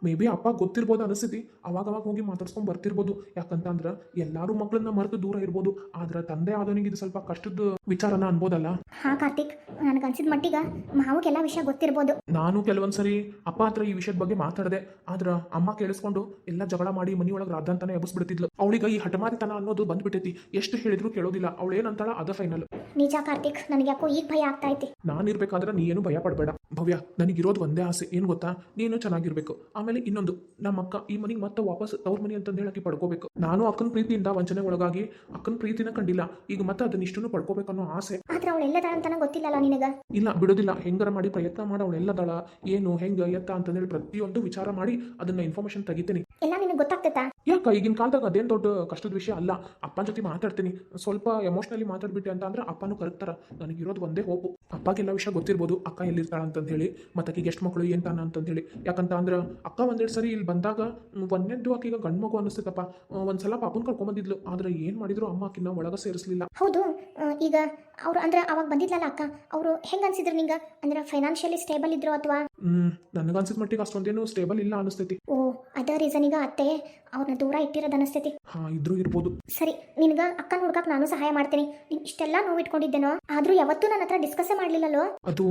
Speaker 1: ಮೇ ಬಿ ಅಪ್ಪ ಗೊತ್ತಿರ್ಬೋದು ಅನಿಸ್ತೈತಿ. ಅವಾಗ ಅವಾಗ ಹೋಗಿ ಮಾತಾಡ್ಸ್ಕೊಂಡು ಬರ್ತಿರ್ಬೋದು. ಯಾಕಂತಂದ್ರ ಎಲ್ಲಾರು ಮಕ್ಕಳನ್ನ ಮರೆತು ದೂರ ಇರ್ಬೋದು. ಆದ್ರೆ ತಂದೆ ಆದವನಿಗೆ ಇದು ಸ್ವಲ್ಪ ಕಷ್ಟದ ವಿಚಾರನ ಅನ್ಬೋದಲ್ಲ?
Speaker 3: ಹಾ ಕಾರ್ತಿಕ್ ನನಗನ್ಸಿದ ಮಟ್ಟಿಗೆ ಮಾವಕ್ಕೆಲ್ಲ ವಿಷಯ ಗೊತ್ತಿರ್ಬೋದು.
Speaker 1: ನಾನು ಕೆಲವೊಂದ್ಸರಿ ಅಪ್ಪ ಹತ್ರ ಈ ವಿಷಯದ ಬಗ್ಗೆ ಮಾತಾಡದೆ. ಆದ್ರ ಅಮ್ಮ ಕೇಳಿಸ್ಕೊಂಡು ಎಲ್ಲ ಜಗಳ ಮಾಡಿ ಮನೆಯೊಳಗೆ ರಾದಂತಾನೆ ಎಬ್ಬಿಸ್ಬಿಡ್ತಿದ್ಲು ಅವಳಿಗೆ ಈ ಹಠಮಾರಿತನ ಅನ್ನೋದು ಬಂದ್ಬಿಟ್ಟೈತಿ. ಎಷ್ಟು ಹೇಳಿದ್ರು ಕೇಳೋದಿಲ್ಲ. ಅವಳು ಏನಂತಾಳ ಅದ ಫೈನಲ್
Speaker 3: ನಿಜ ಕಾರ್ತಿಕ್ ನನಗೆ ಯಾಕೋ ಈಗ ಭಯ ಆಗ್ತಾ ಐತಿ.
Speaker 1: ನಾನಿರ್ಬೇಕಾದ್ರೆ ನೀ ಏನು ಭಯ ಪಡಬೇಡ. ಭವ್ಯ ನನಗಿರೋದು ಒಂದೇ ಆಸೆ. ಏನು ಗೊತ್ತಾ? ನೀನು ಚೆನ್ನಾಗಿರ್ಬೇಕು. ಆಮೇಲೆ ಇನ್ನೊಂದು ನಮ್ಮ ಅಕ್ಕ ಈ ಮನೆಗೆ ಮತ್ತೆ ವಾಪಸ್ ತವ್ರ ಮನಿ ಅಂತ ಹೇಳಕ್ಕೆ ಪಡ್ಕೋಬೇಕು. ನಾನು ಅಕ್ಕನ ಪ್ರೀತಿಯಿಂದ ವಂಚನೆ ಒಳಗಾಗಿ ಅಕ್ಕನ ಪ್ರೀತಿನ ಕಂಡಿಲ್ಲ. ಈಗ ಮತ್ತೆ ಅದನ್ನ ಇಷ್ಟನ್ನು ಪಡ್ಕೋಬೇಕು ಅನ್ನೋ ಆಸೆ.
Speaker 3: ಆದ್ರೆ ಅವಳು ಎಲ್ಲದಾಳ ಅಂತ ಗೊತ್ತಿಲ್ಲಲ್ಲ ನಿನಗ?
Speaker 1: ಇಲ್ಲ ಬಿಡೋದಿಲ್ಲ. ಹೆಂಗಾರ ಮಾಡಿ ಪ್ರಯತ್ನ ಮಾಡಿ. ಅವಳು ಎಲ್ಲದಾಳ ಏನು ಹೆಂಗ ಎತ್ತ ಅಂತಂದೇಳಿ ಪ್ರತಿಯೊಂದು ವಿಚಾರ ಮಾಡಿ ಅದನ್ನ ಇನ್ಫಾರ್ಮೇಶನ್ ತೆಗಿತೀನಿ.
Speaker 3: ಎಲ್ಲ ನಿನಗೆ ಗೊತ್ತಾಗ್ತೈತಾ?
Speaker 1: ಯಾಕ? ಈಗಿನ ಕಾಲದಾಗ ಅದೇನು ದೊಡ್ಡ ಕಷ್ಟದ ವಿಷಯ ಅಲ್ಲ. ಅಪ್ಪನ ಜೊತೆ ಮಾತಾಡ್ತೀನಿ. ಸ್ವಲ್ಪ ಎಮೋಷನಲಿ ಮಾತಾಡ್ಬಿಟ್ಟೆ ಅಂತ ಅಂದ್ರೆ ಅಪ್ಪನೂ ಕರೆಕ್ತಾರ ಇರೋದು ಒಂದೇ ಹೋಪು ಅಪ್ಪಗೆಲ್ಲ ವಿಷಯ ಗೊತ್ತಿರ್ಬೋದು. ಅಕ್ಕ ಎಲ್ಲಿರ್ತಾಳ ಅಂತ ಹೇಳಿ ಮತ್ತೆ ಆಕಿಗೆ ಎಷ್ಟು ಮಕ್ಕಳು ಏನ್ ತಾನ ಅಂತಂದು ಹೇಳಿ. ಯಾಕಂತ ಅಂದ್ರೆ ಅಕ್ಕ ಒಂದೆರಡು ಸರಿ ಇಲ್ಲಿ ಬಂದಾಗ ಒಂದೆಂಟು ಈಗ ಗಂಡು ಮಗು ಅನಿಸ್ತಪ್ಪ ಒಂದ್ಸಲ ಪಾಪನ್ ಕರ್ಕೊಂಬಂದಿದ್ಲು ಆದ್ರೆ ಏನ್ ಮಾಡಿದ್ರು ಅಮ್ಮ ಆಕಿನ ಒಳಗ ಸೇರಿಸ್ಲಿಲ್ಲ.
Speaker 3: ಹೌದು. ಈಗ ಅವ್ರು ಅಂದ್ರೆ ಅವಾಗ ಬಂದಿದ್ಲಲ್ಲ ಅಕ್ಕ. ಅವರು ಹೆಂಗ್ ಅನ್ಸಿದ್ರು ನಿಂಗ? ಅಂದ್ರೆ ಫೈನಾನ್ಷಿಯಲಿ ಸ್ಟೇಬಲ್ ಇದ್ರು ಅಥವಾ?
Speaker 1: ಹ್ಮ್ ನನಗನ್ಸಿದ ಮಟ್ಟಿಗೆ ಅಷ್ಟೊಂದೇನು ಸ್ಟೇಬಲ್ ಇಲ್ಲ ಅನಿಸ್ತೈತಿ.
Speaker 3: ಓ ಅದ ಈಗ ಅತ್ತೆ. ಅವ್ರನ್ನ ದೂರ ಇಟ್ಟಿರೋದು ಅನಿಸ್ತೈತಿ.
Speaker 1: ಹಾ ಇದ್ರೂ ಇರ್ಬೋದು.
Speaker 3: ಸರಿ ನಿನ್ಗ ಅಕ್ಕನ ಹುಡ್ಕಕ್ ನಾನು ಸಹಾಯ ಮಾಡ್ತೀನಿ. ನೀನ್ ಇಷ್ಟೆಲ್ಲ ನೋವು ಇಟ್ಕೊಂಡಿದ್ದೇನೋ ಆದ್ರೂ ಯಾವತ್ತೂ ನನ್ನ ಹತ್ರ ಡಿಸ್ಕಸ್ ಮಾಡ್ಲಿಲ್ಲಲ್ಲೋ?
Speaker 1: ಅದು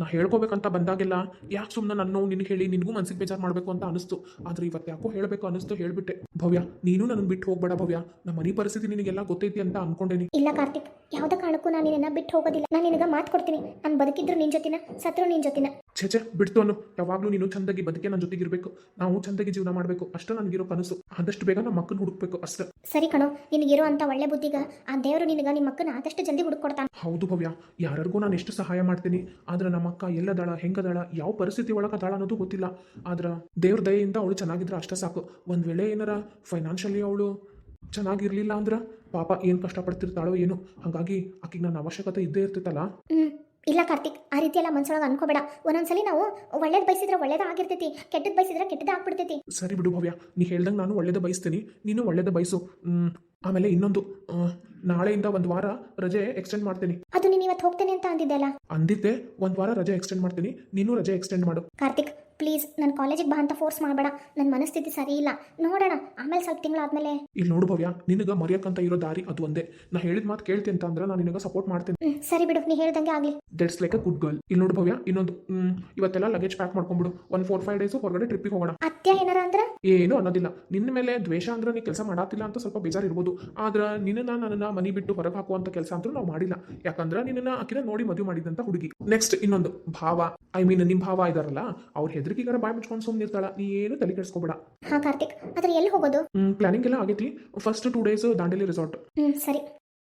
Speaker 1: ನಾ ಹೇಳ್ಕೋಬೇಕಂತ ಬಂದಾಗೆಲ್ಲ ಯಾಕೆ ಸುಮ್ಮನೆ ನನ್ನ ನೋವು ನಿನಗೆ ಹೇಳಿ ನಿನಗೂ ಮನ್ಸಿಗೆ ಬೇಜಾರು ಮಾಡಬೇಕು ಅಂತ ಅನಿಸ್ತು. ಆದ್ರೆ ಇವತ್ತು ಯಾಕೋ ಹೇಳಬೇಕು ಅನಿಸ್ತು ಹೇಳ್ಬಿಟ್ಟೆ. ಭವ್ಯ ನೀನು ನನ್ನ ಬಿಟ್ಟು ಹೋಗ್ಬೇಡ ಭವ್ಯ. ನಮ್ಮ ಮನೆ ಪರಿಸ್ಥಿತಿ ನಿನಗೆಲ್ಲ ಗೊತ್ತೈತಿ ಅಂತ ಅನ್ಕೊಂಡೇನಿ.
Speaker 3: ಇಲ್ಲ ಕಾರ್ತಿಕ್ ಯಾವ್ದ ಕಾರಣಕ್ಕೂ ನಾನು ನಿನ್ನ ಬಿಟ್ಟು ಹೋಗೋದಿಲ್ಲ. ನಾನು ನಿನಗ ಮಾತು ಕೊಡ್ತೀನಿ. ನಾನು ಬದುಕಿದ್ರು ನಿನ್ ಜೊತಿನ ಸತ್ರು ನಿನ್ ಜೊತಿನ.
Speaker 1: ಛೇ ಛೇ ಬಿಡ್ತು ಅನ್ನು. ಯಾವಾಗಲೂ ನೀನು ಚಂದಾಗಿ ಬದುಕೆ ನನ್ನ ಜೊತೆಗಿರ್ಬೇಕು. ನಾವು ಚಂದಾಗಿ ಜೀವನ ಮಾಡಬೇಕು. ಅಷ್ಟು ನನಗಿರೋ ಕನಸು. ಆದಷ್ಟು ಬೇಗ ನಮ್ಮ ಮಕ್ಕನ ಹುಡುಕ್ಬೇಕು ಅಷ್ಟೇ.
Speaker 3: ಸರಿ ಕಣೋ ನಿನಗಿರೋ ಅಂತ ಒಳ್ಳೆ ಬುದ್ಧಿಗ ಆ ದೇವರು ನಿನಗ ನಿಮ್ಮ ಮಕ್ಕನ ಆದಷ್ಟು ಜಲ್ದಿ ಹುಡುಕೊಡ್ತಾನೆ
Speaker 1: ಹೌದು ಭವ್ಯ ಯಾರಿಗೂ ನಾನು ಎಷ್ಟು ಸಹಾಯ ಮಾಡ್ತೀನಿ ಆದ್ರೆ ನಮ್ಮ ಅಕ್ಕ ಎಲ್ಲದಾಳ ಹೆಂಗದಳ ಯಾವ ಪರಿಸ್ಥಿತಿ ಒಳಗದಾಳ ಅನ್ನೋದು ಗೊತ್ತಿಲ್ಲ. ಆದ್ರೆ ದೇವ್ರ ದಯೆಯಿಂದ ಅವಳು ಚೆನ್ನಾಗಿದ್ರೆ ಅಷ್ಟೇ ಸಾಕು. ಒಂದು ವೇಳೆ ಏನಾರ ಫೈನಾನ್ಷಿಯಲಿ ಅವಳು ಚೆನ್ನಾಗಿರ್ಲಿಲ್ಲ ಅಂದ್ರೆ ಪಾಪ ಏನು ಕಷ್ಟಪಡ್ತಿರ್ತಾಳೋ ಏನು. ಹಾಗಾಗಿ ಆಕಿಗೆ ನನ್ನ ಅವಶ್ಯಕತೆ ಇದ್ದೇ ಇರ್ತೈತಲ್ಲ
Speaker 3: ಹ್ಮ್ ಇಲ್ಲ ಕಾರ್ತಿಕ್ ಆ ರೀತಿ ಎಲ್ಲ ಮನ್ಸೊಳಗೆ ಅನ್ಕೋಬೇಡ. ಒಂದೊಂದ್ಸಲಿ ನಾವು ಒಳ್ಳೇದು ಬಯಸಿದ್ರೆ ಒಳ್ಳೇದ ಆಗಿರ್ತೈತಿ ಕೆಟ್ಟದ್ ಬಯಸಿದ್ರೆ ಕೆಟ್ಟದ ಆಗ್ಬಿಡ್ತೈತಿ.
Speaker 1: ಸರಿ ಬಿಡು ಭವ್ಯ ನೀ ಹೇಳ್ದಂಗೆ ನಾನು ಒಳ್ಳೇದು ಬಯಸ್ತೀನಿ ನೀನು ಒಳ್ಳೇದು ಬಯಸು. ಆಮೇಲೆ ಇನ್ನೊಂದು ನಾಳೆಯಿಂದ ಒಂದು ವಾರ ರಜೆ ಎಕ್ಸ್ಟೆಂಡ್ ಮಾಡ್ತೀನಿ.
Speaker 3: ಅದು ನೀನು ಇವತ್ತು ಹೋಗ್ತೇನೆ ಅಂತ ಅಂದಿದ್ದೆ ಅಲ್ಲ
Speaker 1: ಅಂದಿದ್ದೆ ಒಂದು ವಾರ ರಜೆ ಎಕ್ಸ್ಟೆಂಡ್ ಮಾಡ್ತೀನಿ ನೀನು ರಜೆ ಎಕ್ಸ್ಟೆಂಡ್ ಮಾಡು.
Speaker 3: ಕಾರ್ತಿಕ್ ಪ್ಲೀಸ್ ನನ್ನ ಕಾಲೇಜಿಗೆ ಬಾ ಅಂತ ಫೋರ್ಸ್ ಮಾಡಬೇಡ. ನನ್ನ ಮನಸ್ಥಿತಿ ಸರಿ ಇಲ್ಲ. ನೋಡೋಣ ಆಮೇಲೆ ಸ್ವಲ್ಪ ತಿಂಗಳಾದ್ಮೇಲೆ
Speaker 1: ಇಲ್ಲಿ ನೋಡು ಭವ್ಯ ನಿನಗೆ ಮರೆಯೋಕ್ಕಂತ ಇರೋ ದಾರಿ ಅದು ಒಂದೇ. ನಾ ಹೇಳಿದ ಮಾತು ಕೇಳ್ತೀನಿ ಅಂತ ಅಂದ್ರೆ ನಾನು ನಿನಗೆ ಸಪೋರ್ಟ್ ಮಾಡ್ತೀನಿ.
Speaker 3: ಹ್ಮ್ ಸರಿ ಬಿಡು ನೀ ಹೇಳ್ದಂಗೆ ಆಗಲಿ.
Speaker 1: That's like a good girl ಇಲ್ಲಿ ನೋಡು ಭವ್ಯ ಇನ್ನೊಂದು ಇವತ್ತೆಲ್ಲ ಲಗೇಜ್ ಪ್ಯಾಕ್ ಮಾಡ್ಕೊಂಡ್ಬಿಡು. ಒಂದು ಫೋರ್ ಫೈವ್ ಡೇಸ್ ಹೊರಗಡೆ ಟ್ರಿಪ್ಪಿಗೆ ಹೋಗೋಣ.
Speaker 3: ಅತ್ಯ ಏನಾರ ಅಂದ್ರೆ?
Speaker 1: ಏನು ಅನ್ನೋದಿಲ್ಲ. ನಿನ್ನ ಮೇಲೆ ದ್ವೇಷ ಅಂದ್ರೆ ನೀ ಕೆಲಸ ಮಾಡಾತಿಲ್ಲ ಅಂತ ಸ್ವಲ್ಪ ಬೇಜಾರು ಇರ್ಬೋದು. ಆದ್ರೆ ನಿನ್ನ ನನ್ನನ್ನ ಮನಿ ಬಿಟ್ಟು ಹೊರಗೆ ಹಾಕುವಂತ ಕೆಲಸ ಅಂತೂ ನಾವು ಮಾಡಿಲ್ಲ. ಯಾಕಂದ್ರೆ ನಿನ್ನ ಆಕಿನ ನೋಡಿ ಮದುವೆ ಮಾಡಿದಂತ ಹುಡುಗಿ. ನೆಕ್ಸ್ಟ್ ಇನ್ನೊಂದು ಭಾವ. ಐ ಮೀನ್ ನಿಮ್ ಭಾವ ಇದಾರಲ್ಲ ಅವ್ರ ಹೆದರಿಕೆಗಾರ ಬಾಯ್ ಮುಚ್ಕೊಂಡು ಸುಮ್ಮನೆ ಇರ್ತಾಳ. ನೀ ಏನು ತಲೆ ಕೆಡಿಸ್ಕೋಬೇಡ.
Speaker 3: ಹಾ ಕಾರ್ತಿಕ್ ಆದ್ರೆ ಎಲ್ಲಿ ಹೋಗೋದು?
Speaker 1: ಪ್ಲಾನಿಂಗ್ ಎಲ್ಲ ಆಗೈತಿ. First two days Dandeli resort
Speaker 3: hmm ಸರಿ.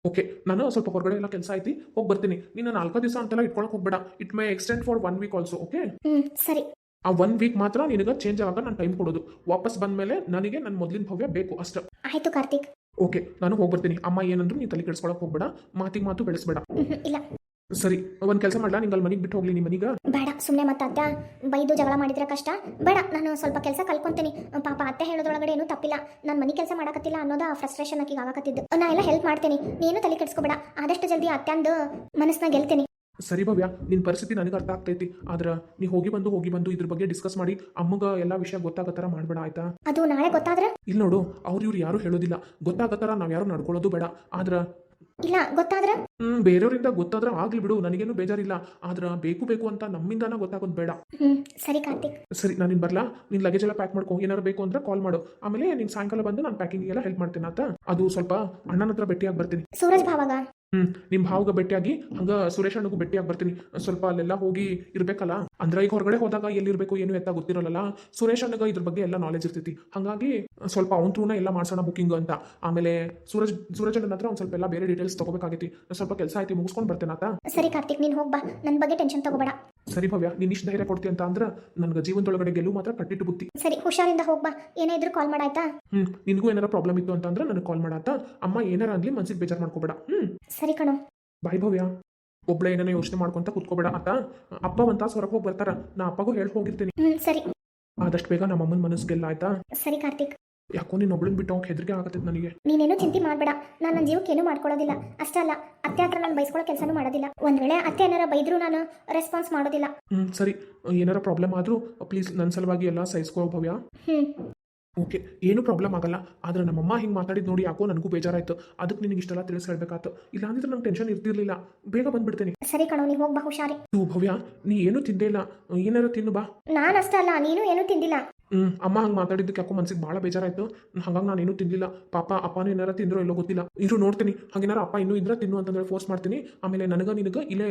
Speaker 1: ಓಕೆ ನಾನು ಸ್ವಲ್ಪ ಹೊರಗಡೆ ಎಲ್ಲ ಕೆಲಸ ಐತಿ. ಹೋಗಿ ಬರ್ತೀನಿ. ನೀನು ನಾಲ್ಕು ದಿವಸ ಅಂತೆಲ್ಲ ಇಟ್ಕೊಳಕ್ ಹೋಗ್ಬೇಡ. It may extend for one week also okay
Speaker 3: hmm ಸರಿ.
Speaker 1: ಆ ಒನ್ ವೀಕ್ ಮಾತ್ರ ನಿನಗೆ ಚೇಂಜ್ ಆಗ ನಾನು ಟೈಮ್ ಕೊಡೋದು. ವಾಪಸ್ ಬಂದ್ಮೇಲೆ ನನಗೆ ನನ್ನ ಮೊದಲಿನ ಭವ್ಯ ಬೇಕು ಅಷ್ಟೇ.
Speaker 3: ಆಯ್ತು ಕಾರ್ತಿಕ್.
Speaker 1: ಓಕೆ ನಾನು ಹೋಗಿ ಬರ್ತೀನಿ. ಅಮ್ಮ ಏನಂದ್ರು ನೀ ತಲೆ ಕೆಡ್ಸ್ಕೊಳಕ್ ಹೋಗ್ಬೇಡ. ಮಾತಿಗೆ ಮಾತು ಬೆಳೆಸ್ಬೇಡ.
Speaker 3: ಇಲ್ಲ.
Speaker 1: ಸರಿ ಒಂದ್ ಕೆಲಸ ಮಾಡ್ಲಾ? ನಿಂಗೆ ಮನಿಗ್ ಮನೆಗೆ ಬಿಟ್ಟು ಹೋಗ್ಲಿ ನಿಮ್ಮ ಮನೀಗ
Speaker 3: ಬೇಡ ಸುಮ್ಮನೆ ಮತ್ತೆ ಬೈದು ಜಗಳ ಮಾಡಿದ್ರೆ ಕಷ್ಟ. ಬೇಡ ನಾನು ಸ್ವಲ್ಪ ಕೆಲಸ ಕಲ್ಕೊಂತೀನಿ. ಪಾಪ ಅತ್ತೆ ಹೇಳೋದ್ರೊಳಗಡೆ ಏನೂ ತಪ್ಪಿಲ್ಲ. ನಾನು ಮನಿ ಕೆಲಸ ಮಾಡಕತ್ತಿಲ್ಲ ಅನ್ನೋದ ಫ್ರಸ್ಟ್ರೇಷನ್ ಆಕಿಗೆ ಆಗಕತ್ತಿದ್ದು. ನಾ ಎಲ್ಲ ಹೆಲ್ಪ್ ಮಾಡ್ತೀನಿ. ನೀನು ತಲೆ ಕೆಡ್ಸ್ಕೊಬೇಡ. ಆದಷ್ಟು ಜಲ್ದಿ ಅತ್ತೆಂದು ಮನಸ್ಸನ್ನ ಗೆಲ್ತೀನಿ.
Speaker 1: ಸರಿ ಭವ್ಯ ನಿನ್ ಪರಿಸ್ಥಿತಿ ನನಗೆ ಅರ್ಥ ಆಗ್ತೈತಿ. ಆದ್ರ ನೀ ಹೋಗಿ ಬಂದು ಹೋಗಿ ಬಂದು ಇದ್ರ ಬಗ್ಗೆ ಡಿಸ್ಕಸ್ ಮಾಡಿ ಅಮ್ಮಗ ಎಲ್ಲ ವಿಷಯ ಗೊತ್ತಾಗೋ ಥರ ಮಾಡ್ಬೇಡ ಆಯ್ತಾ?
Speaker 3: ಅದು ನಾಳೆ ಗೊತ್ತಾದ್ರೆ?
Speaker 1: ಇಲ್ಲ ನೋಡು ಅವ್ರು ಇವ್ರು ಯಾರು ಹೇಳೋದಿಲ್ಲ. ಗೊತ್ತಾಗೋ ಥರ ನಾವು ಯಾರು ನಡ್ಕೊಳ್ಳೋದು ಬೇಡ. ಆದ್ರ
Speaker 3: ಇಲ್ಲ ಗೊತ್ತಾದ್ರೆ?
Speaker 1: ಹ್ಮ್ ಬೇರೆಯವರಿಂದ ಗೊತ್ತಾದ್ರೆ ಆಗ್ಲಿ ಬಿಡು ನನಗೇನು ಬೇಜಾರಿಲ್ಲ. ಆದ್ರ ಬೇಕು ಬೇಕು ಅಂತ ನಮ್ಮಿಂದಾನ ಗೊತ್ತಾಗೋದು ಬೇಡ.
Speaker 3: ಹ್ಞೂ ಸರಿ ಕಾರ್ತಿಕ್.
Speaker 1: ಸರಿ ನಾನು ನಿನ್ ಬರ್ಲಾ? ನಿನ್ ಲಗೇಜ್ ಎಲ್ಲ ಪ್ಯಾಕ್ ಮಾಡ್ಕೊ ಏನಾರು ಬೇಕು ಅಂದ್ರೆ ಕಾಲ್ ಮಾಡು. ಆಮೇಲೆ ನಿನ್ ಸಾಯಂಕಾಲ ಬಂದು ನಾನು ಪ್ಯಾಕಿಂಗ್ ಎಲ್ಲ ಹೆಲ್ಪ್ ಮಾಡ್ತೀನಿ ಆತ ಅದು ಸ್ವಲ್ಪ ಅಣ್ಣನ ಹತ್ರ ಭೇಟಿಯಾಗಿ ಬರ್ತೀನಿ.
Speaker 3: ಸೂರಜ್ ಭಾವಾಗ?
Speaker 1: ಹ್ಮ್ ನಿಮ್ ಭಾವಗ ಭೇಟಿಯಾಗಿ ಹಂಗ ಸುರೇಶ್ ಅಣ್ಣಗೂ ಭೇಟಿಯಾಗಿ ಬರ್ತೀನಿ. ಸ್ವಲ್ಪ ಅಲ್ಲೆಲ್ಲ ಹೋಗಿ ಇರ್ಬೇಕಲ್ಲ? ಅಂದ್ರೆ ಈಗ ಹೊರಗಡೆ ಹೋದಾಗ ಎಲ್ಲಿರ್ಬೇಕು ಏನು ಎತ್ತ ಗೊತ್ತಿರಲ್ಲ ಸುರೇಶ್ ಅಣ್ಣಗ ಇದ್ರ ಬಗ್ಗೆ ಎಲ್ಲ ನಾಲೆಜ್ ಇರ್ತೈತಿ. ಹಂಗಾಗಿ ಸ್ವಲ್ಪ ಅವ್ನ ಥ್ರೂನ ಎಲ್ಲ ಮಾಡ್ಸೋಣ ಬುಕಿಂಗ್ ಅಂತ. ಆಮೇಲೆ ಸೂರಜ್ ಸೂರಜ್ ಅಣ್ಣನ ಹತ್ರ ಒಂದ್ ಸ್ವಲ್ಪ ಎಲ್ಲ ಬೇರೆ ಡೀಟೇಲ್ಸ್ ತಗೋಬೇಕಾಗೈತಿ. ಸ್ವಲ್ಪ ಕೆಲಸ ಆಯ್ತು ಮುಗಿಸ್ಕೊಂಡು ಬರ್ತೇನೆ ಆತ?
Speaker 3: ಸರಿ ಕಾರ್ತಿಕ್ ನೀನು ಹೋಗ್ಬಾ ನನ್ನ ಬಗ್ಗೆ ಟೆನ್ಷನ್ ತಗೋಬೇಡ.
Speaker 1: ಸರಿ ಭವ್ಯ ನೀನ್ ಇಷ್ಟು ಧೈರ್ಯ ಕೊಡ್ತಿ ಅಂತ ಅಂದ್ರೆ ನನ್ಗೆ ಜೀವನದೊಳಗಡೆ ಗೆಲುವು ಮಾತ್ರ ಕಟ್ಟಿಟ್ಟು ಬುತ್ತಿ.
Speaker 3: ಸರಿ ಹುಷಾರಿಂದ ಹೋಗ್ಬಾ ಏನೇ ಇದ್ರೂ ಕಾಲ್ ಮಾಡಾಯ್ತಾ?
Speaker 1: ಹ್ಮ್ ನಿನಗೂ ಏನಾರ ಪ್ರಾಬ್ಲಮ್ ಇತ್ತು ಅಂತಂದ್ರೆ ನನಗೆ ಕಾಲ್ ಮಾಡಾತ? ಅಮ್ಮ ಏನಾರ ಆಗ್ಲಿ ಮನ್ಸಿಗೆ ಬೇಜಾರು ಮಾಡ್ಕೋಬೇಡ. ಹ್ಮ್.
Speaker 3: ಸರಿ ಕಣೋ.
Speaker 1: ಬಾಯ್ ಭವ್ಯ. ಒಬ್ಳೆ ಏನೇನೋ ಯೋಚನೆ ಮಾಡ್ಕೊಂತ ಕುತ್ಕೋಬೇಡ ಆತ? ಅಪ್ಪ ಒಂದ್ ತಾಸು ಹೊರಗೆ ಹೋಗಿ ಬರ್ತಾರ. ನಾ ಅಪ್ಪಗೂ ಹೇಳಿ ಹೋಗಿರ್ತೀನಿ.
Speaker 3: ಹ್ಞೂ ಸರಿ.
Speaker 1: ಆದಷ್ಟು ಬೇಗ ನಮ್ಮ ಅಮ್ಮನ ಮನಸ್ಸಿಗೆಲ್ಲ ಆಯ್ತಾ
Speaker 3: ಸರಿ ಕಾರ್ತಿಕ್.
Speaker 1: ಯಾಕೋ ನೀನು ಒಬ್ಳನ್ ಬಿಟ್ಟು ಹೋಗಿ ಹೆದರಿಕೆ ಆಗತ್ತೆ ನನಗೆ.
Speaker 3: ನೀನೇನು ಚಿಂತೆ ಮಾಡಬೇಡ. ನಾನು ನನ್ನ ಜೀವಕ್ಕೆ ಏನೂ ಮಾಡ್ಕೊಳ್ಳೋದಿಲ್ಲ. ಅಷ್ಟೇ ಅಲ್ಲ ಅತ್ತೆ ಹತ್ರ ನಾನು ಬೈಸ್ಕೊಳ್ಳೋ ಕೆಲಸನೂ ಮಾಡೋದಿಲ್ಲ. ಒಂದ್ ವೇಳೆ ಅತ್ತೆ ಏನಾರ ಬೈದ್ರು ನಾನು ರೆಸ್ಪಾನ್ಸ್ ಮಾಡೋದಿಲ್ಲ.
Speaker 1: ಹ್ಮ್ ಸರಿ. ಏನಾರ ಪ್ರಾಬ್ಲಮ್ ಆದ್ರೂ ಪ್ಲೀಸ್ ನನ್ನ ಸಲುವಾಗಿ ಎಲ್ಲ ಸಹಿಸ್ಕೋ ಭವ್ಯ.
Speaker 3: ಹ್ಞೂ
Speaker 1: ಓಕೆ ಏನು ಪ್ರಾಬ್ಲಮ್ ಆಗಲ್ಲ. ಆದ್ರೆ ನಮ್ಮಮ್ಮ ಹಿಂಗ್ ಮಾತಾಡಿದ್ ನೋಡಿ ಯಾಕೋ ನನಗೂ ಬೇಜಾರಾಯ್ತು. ಅದಕ್ಕೆ ನಿನಗೆ ಇಷ್ಟೆಲ್ಲ ತಿಳಿಸ್ ಹೇಳ್ಬೇಕಾಯ್ತು ಇಲ್ಲ ಅಂದ್ರೆ ನಂಗೆ ಟೆನ್ಷನ್ ಇರ್ತಿರ್ಲಿಲ್ಲ. ಬೇಗ ಬಂದ್ಬಿಡ್ತೀನಿ.
Speaker 3: ಸರಿ ಕಣೋ ನೀವು ಹೋಗ್ಬಾ ಹುಷಾರಿ.
Speaker 1: ತೂ ಭವ್ಯ ನೀ ಏನೂ ತಿಂದೇ ಇಲ್ಲ. ಏನಾರ ತಿನ್ನು ಬಾ.
Speaker 3: ನಾನು ಅಷ್ಟಲ್ಲ ಅಲ್ಲ ನೀನು ಏನೂ ತಿಂದಿಲ್ಲ.
Speaker 1: ಹ್ಮ್ ಅಮ್ಮ ಹಂಗೆ ಮಾತಾಡಿದ್ದಕ್ಕೆ ಯಾಕೋ ಮನ್ಸಿಗೆ ಭಾಳ ಬೇಜಾರಾಯ್ತು. ಹಾಗಾಗಿ ನಾನು ಏನೂ ತಿನ್ನಲಿಲ್ಲ ಪಾಪ ಅಪ್ಪನೂ ಏನಾರ ತಿಂದ್ರೋ ಇಲ್ಲೋ ಗೊತ್ತಿಲ್ಲ. ಇರು ನೋಡ್ತೀನಿ. ಹಂಗೇನಾರ ಅಪ್ಪ ಇನ್ನೂ ಇದ್ರೆ ತಿನ್ನು ಅಂತಂದ್ರೆ ಫೋರ್ಸ್ ಮಾಡ್ತೀನಿ. ಆಮೇಲೆ ನನಗೆ ನಿನಗೆ ಇಲ್ಲೇ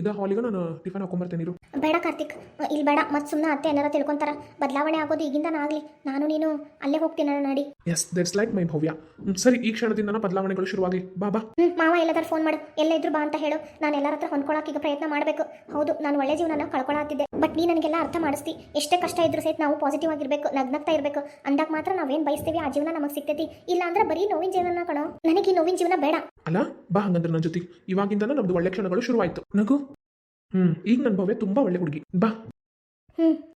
Speaker 1: ಇದ ಹಾಲಿಗೆ ನಾನು ಟಿಫನ್ ಹಾಕೊಂಬರ್ತೀನಿ ಇರು.
Speaker 3: ಬೇಡ ಕಾರ್ತಿಕ್. ಇಲ್ಲಿ ಬೇಡ. ಮತ್ತೆ ಸುಮ್ಮನೆ ಅತ್ತೆ ಏನಾರ ತಿಳ್ಕೊಂತಾರ. ಬದಲಾವಣೆ ಆಗೋದು ಈಗಿಂದ ಆಗಲಿ. ನಾನು ನೀನು ಅಲ್ಲೇ ಹೋಗ್ತೀನಿ ನಡಿ
Speaker 1: yes that's like my Bhavya. ಸರಿ ಈ ಕ್ಷಣದಿಂದ ಬದಲಾವಣೆಗಳು ಶುರುವಾಗಲಿ ಬಾ ಬಾ.
Speaker 3: ಹ್ಞೂ ಮಾವ ಎಲ್ಲದಾರು ಫೋನ್ ಮಾಡು. ಎಲ್ಲ ಇದ್ರು ಬಾ ಅಂತ ಹೇಳು. ನಾನು ಎಲ್ಲರ ಹತ್ರ ಹೊಂದ್ಕೊಳಕ್ಕೆ ಈಗ ಪ್ರಯತ್ನ ಮಾಡಬೇಕು. ಹೌದು ನಾನು ಒಳ್ಳೆ ಜೀವನ ಕಳ್ಕೊಳತ್ತಿದ್ದೆ ಬಟ್ ನೀ ನನಗೆಲ್ಲ ಅರ್ಥ ಮಾಡಿಸ್ತಿ. ಎಷ್ಟೇ ಕಷ್ಟ ಇದ್ರು ಸಹಿತ ನಾವು ಪಾಸಿಟಿವ್ ಆಗಿರ್ಬೇಕು ನಗ್ನಗ್ತಾ ಇರಬೇಕು ಅಂದಾಗ ಮಾತ್ರ ನಾವೇನು ಬಯಸ್ತೀವಿ ಆ ಜೀವನ ನಮಗೆ ಸಿಗ್ತೈತಿ. ಇಲ್ಲ ಅಂದ್ರೆ ಬರೀ ನೋವಿನ ಜೀವನ ಕಣೋ. ನನಗೆ ಈ ನೋವಿನ ಜೀವನ ಬೇಡ.
Speaker 1: ಅಲ್ಲ ಬಾ ಹಂಗಂದ್ರೆ ನನ್ನ ಜೊತೆ. ಇವಾಗಿಂದ ನಮ್ದು ಒಳ್ಳೆ ಕ್ಷಣಗಳು ಶುರುವಾಯ್ತು. ನಗು. ಹ್ಮ್ ಈಗ ನನ್ನ ಭವ್ಯ ತುಂಬಾ ಒಳ್ಳೆ ಹುಡುಗಿ. ಬಾ.
Speaker 3: ಹ್ಞೂ